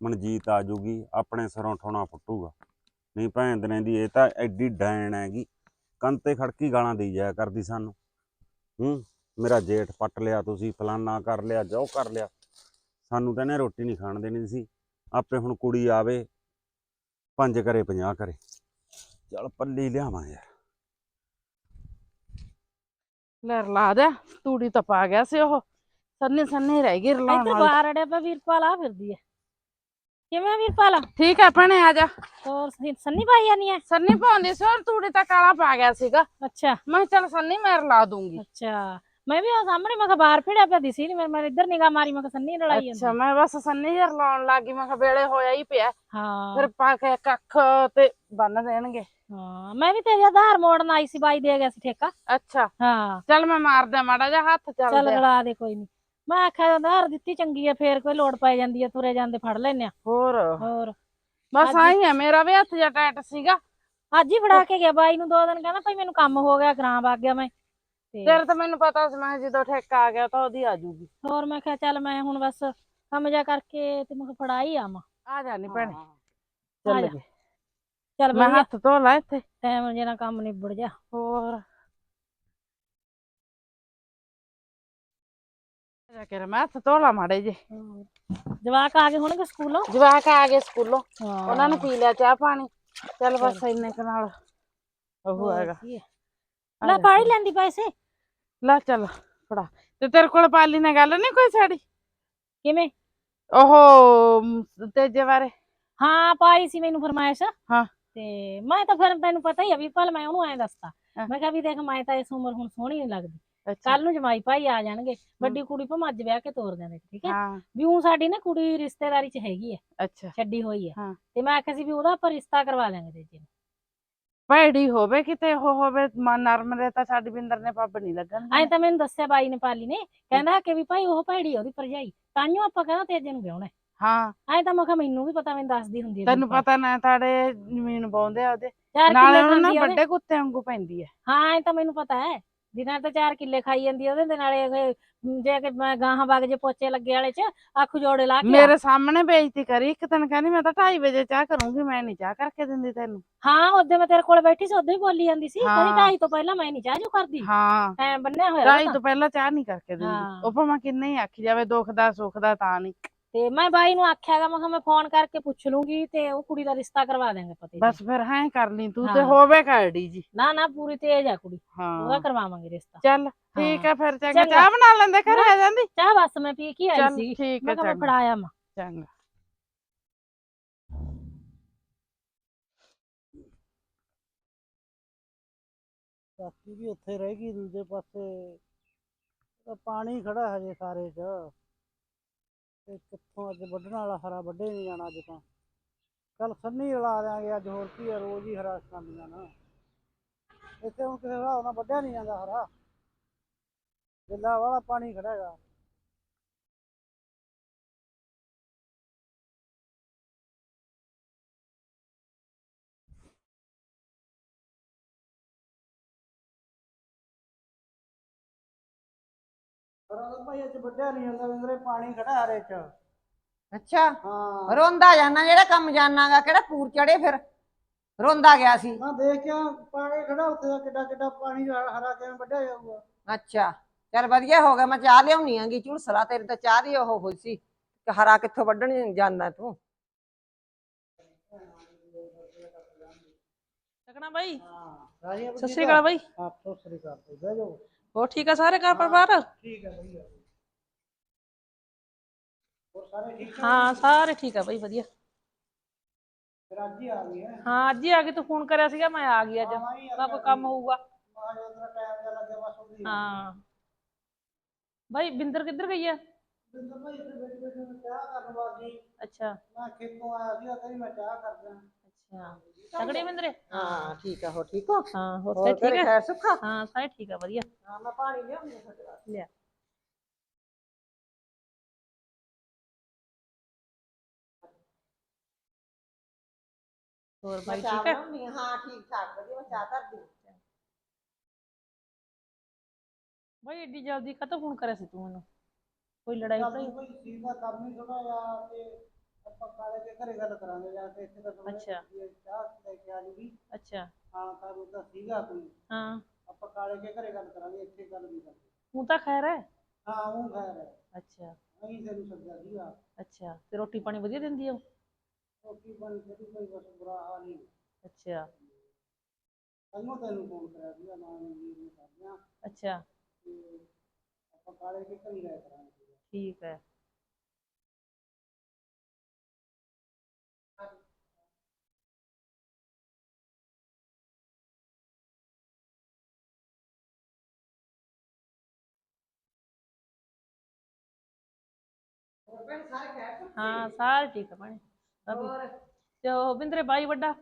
ਮਨਜੀਤ ਆ ਜੂਗੀ ਆਪਣੇ ਸਿਰੋਂ ਠੋਣਾ ਫੁੱਟੂਗਾ। ਨਹੀਂ ਭੈਣ ਦਨੇ ਦੀ ਇਹ ਤਾਂ ਐਡੀ ਡੈਣ ਹੈਗੀ। ਕੰਨ ਤੇ ਖੜਕੀ ਗਾਲਾਂ ਦੇਈ ਜਾਇਆ ਕਰਦੀ ਸਾਨੂੰ। ਹੂੰ ਮੇਰਾ ਜੇਠ ਪੱਟ ਲਿਆ ਤੁਸੀਂ ਫਲਾਨਾ ਕਰ ਲਿਆ ਜੋ ਕਰ ਲਿਆ। ਸਾਨੂੰ ਤਾਂ ਇਹਨੇ ਰੋਟੀ ਨਹੀਂ ਖਾਣ ਦੇਣੀ ਸੀ। ਆਪੇ ਹੁਣ ਕੁੜੀ ਆਵੇ ਪੰਜ ਕਰੇ 50 ਕਰੇ। ਚਲ ਪੱਲੀ ਲਿਆਵਾਂ ਯਾਰ। ਲੈ ਰਲਾ ਦੇ ਤੂੜੀ ਤਾਂ ਪਾ ਗਿਆ ਸੀ ਉਹ। ਸੰਨੀ ਸੰਨੀ ਰਹਿ ਗਈ ਰਲਾਉਣ ਵਾਲੀ। ਬਾਹਰ ਅੜਿਆ ਪਿਆ ਵੀਰਪਾਲ ਆ ਫਿਰਦੀ ਐ ਕਿਵੇਂ ਆ ਵੀਰਪਾਲ? ਠੀਕ ਹੈ ਭੈਣੇ ਆ ਜਾ। ਹੋਰ ਸੰਨੀ- ਸੰਨੀ ਪਾਈ ਜਾਨੀ ਐ ਸੰਨੀ ਪਾਉਂਦੀ ਸੀ ਔਰ ਤੂੜੀ ਤਾਂ ਕਾਲਾ ਪਾ ਗਿਆ ਸੀਗਾ। ਅੱਛਾ। ਮੈਂ ਕਿਹਾ ਚੱਲ ਸੰਨੀ ਮੈਂ ਰਲਾ ਦੂੰਗੀ। ਅੱਛਾ। ਮੈਂ ਵੀ ਉਹ ਸਾਹਮਣੇ ਮੈਂ ਕਿਹਾ ਬਾਹਰ ਫਿੜਿਆ ਪਿਆ ਦਿਸੀ ਨਹੀਂ ਮੈਂ ਇੱਧਰ ਨਿਗਾਹ ਮਾਰੀ ਮੈਂ ਕਿਹਾ ਸੰਨੀ ਲੜਾਈ ਅੱਛਾ ਜਾਂਦੀ ਮੈਂ ਬਸ ਸੰਨੀ ਜਿਹਾ ਰਲਾਉਣ ਲੱਗੀ ਮੈਂ ਕਿਹਾ ਵੇਲੇ ਹੋਇਆ ਹੀ ਪਿਆ। ਹਾਂ। ਫਿਰ ਪਾ ਕੇ ਕੱਖ ਤੇ ਬੰਨ ਦੇਣਗੇ। ਹਾਂ ਮੈਂ ਵੀ ਤੇਰੇ ਆਧਾਰ ਮੋੜਨ ਆਈ ਸੀ ਬਾਈ ਦੇ ਗਿਆ ਸੀ ਠੇਕਾ। ਅੱਛਾ। ਹਾਂ। ਚੱਲ ਮੈਂ ਮਾਰਦਾ ਮਾੜਾ ਜਿਹਾ ਹੱਥ ਚੱਲ ਚੱਲਦੇ ਲੜਾ ਦੇ ਕੋਈ ਨਹੀਂ ਮੈਂ ਆਖਿਆ ਆਧਾਰ ਦਿੱਤੀ ਚੰਗੀ ਆ ਫੇਰ ਕੋਈ ਲੋੜ ਪੈ ਜਾਂਦੀ ਆ ਤੁਰੇ ਜਾਂਦੇ ਫੜ ਲੈਨੇ ਆ। ਹੋਰ। ਹੋਰ। ਬਸ ਆਈ ਆ ਮੇਰਾ ਵੀ ਹੱਥ ਜਿਹਾ ਟਾਈਟ ਸੀਗਾ। ਅੱਜ ਹੀ ਫੜਾ ਕੇ ਗਿਆ ਬਾਈ ਨੂੰ ਦੋ ਦਿਨ ਕਹਿੰਦਾ ਭਾਈ ਮੈਨੂੰ ਕੰਮ ਹੋ ਗਿਆ ਗ੍ਰਾਂ ਵਗ ਗਿਆ ਮੈਂ। ਤੇ ਤੇਰੇ ਤਾਂ ਮੈਨੂੰ ਪਤਾ ਸੀ ਮੈਂ ਕਿਹਾ ਜਦੋਂ ਠੇਕਾ ਆ ਗਿਆ ਤਾਂ ਉਹਦੀ ਆ ਜੂਗੀ ਹੋਰ ਮੈਂ ਕਿਹਾ ਚੱਲ ਮੈਂ ਹੁਣ ਬਸ ਕੰਮ ਜਾ ਕਰਕੇ ਤੇ ਮੈਂ ਕਿਹਾ ਫੜਾ ਹੀ ਆਵਾਂ। ਆ ਜਾ ਨੀ ਭੈਣੇ। ਆ ਚੱਲ ਜਾ। ਗਏ ਚੱਲ ਮੈਂ ਵਧੀਆ। ਹੱਥ ਧੋ ਲਾ ਇੱਥੇ। ਟਾਈਮ ਜਿਹੜਾ ਕੰਮ ਨਿਬੜ ਜਾ। ਹੋਰ। ਜਾ ਕੇ ਮੈਂ ਹੱਥ ਧੋ ਲਾ ਮਾੜੇ ਜੇ ਜਵਾਕ ਆ ਗਏ ਹੋਣਗੇ ਸਕੂਲੋਂ? ਜਵਾਕ ਆ ਗਏ ਸਕੂਲੋਂ। ਹਾਂ। ਉਹਨਾਂ ਨੇ ਪੀ ਲਿਆ ਚਾਹ ਪਾਣੀ। ਚੱਲ ਬਸ ਇੰਨੇ ਕੁ ਨਾਲ ਉਹ ਹੋਰ ਹੈਗਾ। ਕੀ ਹੈ। ਆ? ਲੈ ਜਾ। ਪਾੜੀ ਲੈਂਦੀ ਪੈਸੇ ਲੈ ਚੱਲ ਫੜਾ। ਤੇ ਤੇਰੇ ਕੋਲ ਪਾਲੀ ਨਾਲ ਗੱਲ ਨਹੀਂ ਕੋਈ ਸਾਡੀ? ਕਿਵੇਂ? ਉਹ ਤੇਜੇ ਬਾਰੇ। ਹਾਂ ਪਾਈ ਸੀ ਮੈਨੂੰ ਫਰਮਾਇਸ਼। ਹਾਂ। ਤੇ ਮੈਂ ਤਾਂ ਫਿਰ ਤੈਨੂੰ ਪਤਾ ਹੀ ਆ ਵੀ ਭਲ ਮੈਂ ਉਹਨੂੰ ਐਂ ਦੱਸਤਾ। ਮੈਂ ਕਿਹਾ ਵੀ ਦੇਖ ਮੈਂ ਤਾਂ ਇਸ ਉਮਰ ਹੁਣ ਸੋਹਣੀ ਨਹੀਂ ਲੱਗਦੀ। ਕੱਲ ਨੂੰ ਜਮਾਈ ਭਾਈ ਆ ਜਾਣਗੇ। ਵੱਡੀ ਕੁੜੀ ਭਾਵੇਂ ਅੱਜ ਵਿਆਹ ਕੇ ਤੋਰ ਦਿੰਦੇ ਠੀਕ ਹੈ? ਵੀ ਉਹ ਸਾਡੀ ਨਾ ਕੁੜੀ ਰਿਸ਼ਤੇਦਾਰੀ 'ਚ ਹੈਗੀ ਹੈ ਅੱਛਾ। ਛੱਡੀ ਹੋਈ ਹੈ ਹਾਂ। ਤੇ ਮੈਂ ਆਖਿਆ ਸੀ ਵੀ ਉਹਦਾ ਆਪਾਂ ਰਿਸ਼ਤਾ ਕਰਵਾ ਦਾਂਗੇ ਤੇ ਜੀ ਭੈੜੀ ਹੋਵੇ ਕਿਤੇ ਉਹ ਹੋਵੇ ਮਨ ਨਰਮ ਦੇ ਤਾਂ ਸਾਡੀ ਬਿੰਦਰ ਨੇ ਪੱਬ ਨਹੀਂ ਲੱਗਣ ਐਂ ਤਾਂ ਮੈਨੂੰ ਦੱਸਿਆ ਬਾਈ ਨੇ ਪਾਲੀ ਨੇ ਕਹਿੰਦਾ ਕਿ ਵੀ ਭਾਈ ਉਹ ਭੈੜੀ ਆ ਉਹਦੀ ਭਰਜਾਈ ਤਾਂਿਓ ਆਪਾਂ ਕਹਿੰਦਾ ਤੇਜੇ ਨੂੰ ਵਿਆਹਣਾ ਹਾਂ। ਐਂ ਤਾਂ ਮੈਂ ਕਿਹਾ ਮੈਨੂੰ ਵੀ ਪਤਾ ਮੈਨੂੰ ਦੱਸਦੀ ਹੁੰਦੀ ਤੈਨੂੰ। ਪਤਾ ਨਾ ਤਾੜੇ ਜ਼ਮੀਨ ਬਾਉਂਦੇ ਆ ਉਹਦੇ। ਚਾਰ ਨਾਲੇ ਕਿੱਲੇ ਉਹਨਾਂ ਖਾਂਦੀ ਨਾ ਆ ਉਹਦੇ। ਵੱਡੇ ਕੁੱਤੇ ਵਾਂਗੂ ਪੈਂਦੀ ਹੈ। ਹਾਂ ਐਂ ਤਾਂ ਮੈਨੂੰ ਪਤਾ ਹੈ। ਦਿਨਾਂ ਤੇ ਚਾਰ ਕਿੱਲੇ ਖਾਈ ਜਾਂਦੀ ਆ ਉਹਦੇ ਦੇ ਨਾਲੇ ਇਹ ਜੇ ਕਿ ਮੈਂ ਗਾਹਾਂ ਵਗ ਜੇ ਪੋਚੇ ਲੱਗੇ ਵਾਲੇ ਚ ਅੱਖ ਜੋੜੇ ਲਾ ਕੇ ਆ। ਮੇਰੇ ਸਾਹਮਣੇ ਬੇਇੱਜ਼ਤੀ ਕਰੀ ਇੱਕ ਦਿਨ ਕਹਿੰਦੀ ਮੈਂ ਤਾਂ 2:30 ਵਜੇ ਚਾਹ ਕਰੂੰਗੀ ਮੈਂ ਨਹੀਂ ਚਾਹ ਕਰਕੇ ਦਿੰਦੀ ਤੈਨੂੰ ਹਾਂ ਉਹਦੇ ਮੈਂ ਤੇਰੇ ਕੋਲ ਬੈਠੀ ਸੀ ਉਦੋਂ ਹੀ ਬੋਲੀ ਜਾਂਦੀ ਸੀ ਕਹਿੰਦੀ ਹਾਂ। ਢਾਈ ਤੋਂ ਪਹਿਲਾਂ ਮੈਂ ਨਹੀਂ ਚਾਹ ਜੋ ਕਰਦੀ ਹਾਂ ਐ ਬੰਨਿਆ ਹੋਇਆ ਢਾਈ ਉਹਦਾ। ਤੋਂ ਪਹਿਲਾਂ ਚਾਹ ਨਹੀਂ ਕਰਕੇ ਦਿੰਦੀ ਹਾਂ। ਉਹ ਭਾਵੇਂ ਕਿੰਨੇ ਹੀ ਆਖੀ ਜਾਵੇ ਦੁੱਖ ਦਾ ਸੁੱਖ ਦਾ ਤਾਂ ਨਹੀਂ ਤੇ ਮੈਂ ਬਾਈ ਨੂੰ ਆਖਿਆਗਾ ਮੈਂ ਕਿਹਾ ਮੈਂ ਫੋਨ ਕਰਕੇ ਪੁੱਛ ਲੂੰਗੀ ਤੇ ਉਹ ਕੁੜੀ ਦਾ ਰਿਸ਼ਤਾ ਕਰਵਾ ਦੇਂਗੇ ਪਤੇ ਬਸ ਫਿਰ ਹਾਂ ਕਰ ਲਈ ਤੂੰ ਤੇ ਹਾਂ। ਹੋਵੇ ਕਰੜੀ ਜੀ। ਨਾ ਨਾ ਪੂਰੀ ਤੇਜ ਆ ਕੁੜੀ। ਉਹਦਾ ਹਾਂ ਕਰਵਾਵਾਂਗੇ ਰਿਸ਼ਤਾ। ਚੱਲ ਠੀਕ ਹੈ ਫਿਰ ਚੰਗਾ। ਚੰਗਾ। ਚਾਹ ਬਣਾ ਲੈਂਦੇ ਘਰੇ ਆ ਜਾਂਦੀ? ਚਾਹ ਬਸ ਮੈਂ ਪੀ ਕੇ ਆਈ ਚੱਲ ਸੀ ਠੀਕ ਹੈ ਮੈਂ ਕਿਹਾ ਮੈਂ ਚੰਗਾ। ਫੜਾਇਆ ਮੈਂ। ਚੰਗਾ। ਚਾਚੀ ਵੀ ਉੱਥੇ ਰਹਿ ਗਈ ਦੂਜੇ ਪਾਸੇ। ਤਾਂ ਪਾਣੀ ਖੜਾ ਹਜੇ ਸਾਰੇ 'ਚ। ਤੇ ਕਿੱਥੋਂ ਅੱਜ ਵੱਢਣ ਵਾਲਾ ਹਰਾ ਵੱਢੇ ਨਹੀਂ ਜਾਣਾ ਅੱਜ ਤਾਂ। ਕੱਲ ਸੰਨੀ ਰਲਾ ਦਿਆਂਗੇ ਅੱਜ, ਹੋਰ ਕੀ ਆ, ਰੋਜ਼ ਹੀ ਹਰਾ ਖਾਂਦੀਆਂ ਨਾ। ਇੱਥੇ ਹੁਣ ਕਿਸੇ ਹਿਸਾਬ ਨਾਲ ਵੱਢਿਆ ਨਹੀਂ ਜਾਂਦਾ ਹਰਾ। ਗਿੱਲਾ ਵਾਲਾ ਪਾਣੀ ਖੜਾ ਹੈਗਾ। ਪਰ ਭਾਈ ਅੱਜ ਵੱਡਿਆ ਨਹੀਂ ਜਾਂਦਾ ਵਿੰਦਰੇ ਪਾਣੀ ਖੜਾ ਹਰੇ ਚ। ਅੱਛਾ ਹਾਂ। ਰੋਂਦਾ ਜਾਣਾ ਜਿਹੜਾ ਕੰਮ ਜਾਣਾਗਾ ਕਿਹੜਾ ਪੂਰ ਚੜੇ ਫਿਰ? ਰੋਂਦਾ ਗਿਆ ਸੀ। ਮੈਂ ਦੇਖ ਕੇ ਪਾਣੀ ਖੜਾ ਉੱਥੇ ਦਾ ਕਿੱਡਾ ਕਿੱਡਾ ਪਾਣੀ ਹਰਾ ਕਿਵੇਂ ਵੱਡਿਆ ਜਾਊਗਾ। ਅੱਛਾ ਚੱਲ ਵਧੀਆ ਹੋ ਗਿਆ ਮੈਂ ਚਾਹ ਲਿਆਉਣੀ ਆਂਗੀ ਝੁਲਸਲਾ ਤੇਰੇ ਤਾਂ ਚਾਹ ਦੀ ਉਹ ਹੋਈ ਸੀ ਤੇ ਹਰਾ ਕਿੱਥੋਂ ਵੱਢਣ ਜਾਂਦਾ ਤੂੰ? ਸਕਣਾ ਬਾਈ। ਹਾਂ ਰਾਜੀ ਸਤਿ ਸ੍ਰੀ ਅਕਾਲ ਬਾਈ। ਆਪ ਤੋਂ ਸ੍ਰੀ ਅਕਾਲ ਤੇ ਬਹਿ ਜਾਓ। ਹੋਰ ਠੀਕ ਆ ਸਾਰੇ ਘਰ ਪਰਿਵਾਰ ਠੀਕ ਹੈ ਵਧੀਆ ਹੋਰ ਸਾਰੇ ਠੀਕ ਠਾਕ ਹਾਂ ਸਾਰੇ ਠੀਕ ਆ ਬਾਈ ਵਧੀਆ ਫਿਰ ਅੱਜ ਹੀ ਆ ਗਈ ਹੈ ਹਾਂ ਅੱਜ ਹੀ ਆ ਗਈ ਤੂੰ ਫੋਨ ਕਰਿਆ ਸੀਗਾ ਮੈਂ ਆ ਗਈ ਅੱਜ ਹਾਂ, ਮੈਂ ਵੀ ਆ ਤਾਂ ਕੋਈ ਕੰਮ ਹੋਊਗਾ ਮਾਂ ਜਦੋਂ ਟਾਈਮ ਜਿਹਾ ਲੱਗਿਆ ਬਸ ਉਹਦੀ ਹਾਂ ਬਾਈ ਬਿੰਦਰ ਕਿੱਧਰ ਗਈ ਆ ਬਿੰਦਰ ਭਾਈ ਇੱਥੇ ਬੈਠੇ ਬੈਠੇ ਮੈਂ ਚਾਹ ਕਰਨ ਵਾਗੀ ਅੱਛਾ ਮੈਂ ਖੇਤੋਂ ਆਇਆ ਸੀ ਕਹਿੰਦੀ ਮੈਂ ਚਾਹ ਕਰਦਾ ਹਾਂ। ਠੀਕ ਆ ਹੋ ਠੀਕ ਹੋ? ਹਾਂ ਹੋਰ ਸਾਰੇ ਠੀਕ ਘਰੇ ਆ? ਖੈਰ ਸੁੱਖਾ? ਹਾਂ ਸਾਰੇ ਠੀਕ ਆ ਵਧੀਆ। ਹਾਂ ਮੈਂ ਪਾਣੀ ਲਿਆਉਂਦੀ ਹਾਂ ਤੁਹਾਡੇ ਵਾਸਤੇ। ਲਿਆ। ਹੋਰ ਮੈਂ ਬਾਈ ਚਾਹ ਠੀਕ ਆ? ਬਣਾਉਂਦੀ ਹਾਂ। ਹਾਂ ਠੀਕ ਠਾਕ ਵਧੀਆ ਮੈਂ ਚਾਹ ਧਰਦੀ ਹਾਂ। ਬਾਈ ਏਡੀ ਜਲਦੀ ਕਦੋਂ ਫੋਨ ਕਰਿਆ ਸੀ ਤੂੰ ਮੈਨੂੰ? ਕੋਈ ਲੜਾਈ ਕੋਈ ਦਾ ਕੰਮ ਥੋੜਾ ਤੇ ਆਪਾਂ ਕਾਲੇ ਦੇ ਘਰੇ ਗੱਲ ਕਰਾਂਗੇ ਜਾ ਕੇ ਇੱਥੇ ਤਾਂ ਥੋੜ੍ਹਾ ਅੱਛਾ। ਜਿਹਾ ਚਾਹ ਲੈ ਕੇ ਆ ਜੂਗੀ। ਅੱਛਾ। ਹਾਂ ਤਾਂ ਉਹ ਤਾਂ ਸੀਗਾ ਕੋਈ। ਹਾਂ। ਆਪਾਂ ਕਾਲੇ ਦੇ ਘਰੇ ਗੱਲ ਕਰਾਂਗੇ ਇੱਥੇ ਗੱਲ ਨਹੀਂ ਕਰਦੇ। ਤੂੰ ਤਾਂ ਖੈਰ ਹੈ। ਹਾਂ ਉਹ ਖੈਰ ਹੈ। ਅੱਛਾ। ਅਸੀਂ ਤੈਨੂੰ ਸੱਦਿਆ ਸੀਗਾ। ਅੱਛਾ ਤੇ ਰੋਟੀ ਪਾਣੀ ਵਧੀਆ ਦਿੰਦੀ ਆ ਉਹ? ਰੋਟੀ ਪਾਣੀ ਕਰੀ ਕੋਈ ਬਸ ਬੁਰਾ ਹਾਲ ਹੀ ਅੱਛਾ। ਕੱਲੋਂ ਤੈਨੂੰ ਫੋਨ ਕਰਿਆ ਸੀਗਾ ਮੈਂ ਵੀਰ ਨੂੰ ਕਰਦਿਆਂ। ਅੱਛਾ। ਤੇ ਆਪਾਂ ਕਾਲੇ ਦੇ ਘਰੇ ਰਾਇ ਕਰਾਂਗੇ। ਠੀਕ ਹੈ। ਹੋਰ ਭੈਣ ਸਾਰੇ ਖੈਰ ਹਾਂ ਸਾਰੇ ਠੀਕ ਆ ਭੈਣੇ। ਸਭ ਹੋਰ? ਤੇ ਉਹ ਬਿੰਦਰੇ ਬਾਈ ਵੱਡਾ?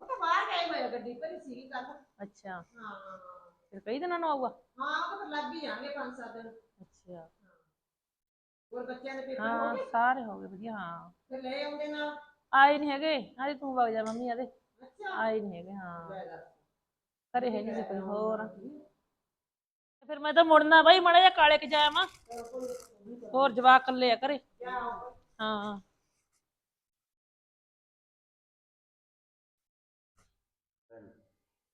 ਉਹ ਤਾਂ ਬਾਹਰ ਗਏ ਹੋਏ ਆ, ਗੱਡੀ ਭਰੀ ਸੀਗੀ ਕੱਲ ਅੱਛਾ। ਹਾਂ। ਫਿਰ ਕਈ ਦਿਨਾਂ ਨੂੰ ਆਊਗਾ? ਹਾਂ ਉਹ ਤਾਂ ਫਿਰ ਲੱਗ ਹੀ ਜਾਣਗੇ ਪੰਜ ਸੱਤ ਦਿਨ। ਅੱਛਾ। ਹੋਰ ਬੱਚਿਆਂ ਦੇ ਪੇਪਰ ਹੋ ਹਾਂ ਗਏ? ਸਾਰੇ ਹੋ ਗਏ ਵਧੀਆ ਹਾਂ। ਫਿਰ ਲੈ ਆਉਂਦੇ ਨਾਲ? ਆਏ ਨਹੀਂ ਹੈਗੇ। ਆਜੇ ਤੂੰ ਵਗ ਜਾ ਮੰਮੀ ਆਦੇ ਅੱਛਾ। ਆਏ ਨਹੀਂ ਹੈਗੇ ਹਾਂ। ਲੈ ਦੱਸ। ਘਰੇ ਹੈ ਨਹੀਂ ਸੀ ਕੋਈ ਹੋਰ? ਫਿਰ ਮੈਂ ਤਾਂ ਮੁੜਨਾ ਬਾਈ, ਮੜਾ ਜਾ ਕਾਲੇ ਕੇ ਜਾਇਆ ਹੋਰ ਜਵਾਕ ਕੱਲੇ ਆ ਘਰੇ। ਹਾਂ।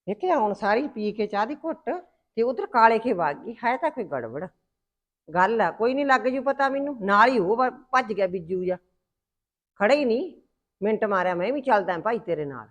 ਦੇਖਿਆ ਹੁਣ ਸਾਰੀ ਪੀ ਕੇ ਚਾਹ ਦੀ ਘੁੱਟ ਤੇ ਉਧਰ ਕਾਲੇ ਕੇ ਵਗ ਗਈ ਹੈ ਤਾਂ ਕੋਈ ਗੜਬੜ। ਗੱਲ ਆ, ਕੋਈ ਨਹੀਂ ਲੱਗ ਜੂ ਪਤਾ ਮੈਨੂੰ, ਨਾਲ ਹੀ ਉਹ ਭੱਜ ਗਿਆ ਬਿੱਜੂ ਜਾ ਖੜੇ ਹੀ ਨਹੀਂ ਮਿੰਟ ਮਾਰਿਆ ਮੈਂ ਵੀ ਚੱਲਦਾ ਭਾਈ ਤੇਰੇ ਨਾਲ।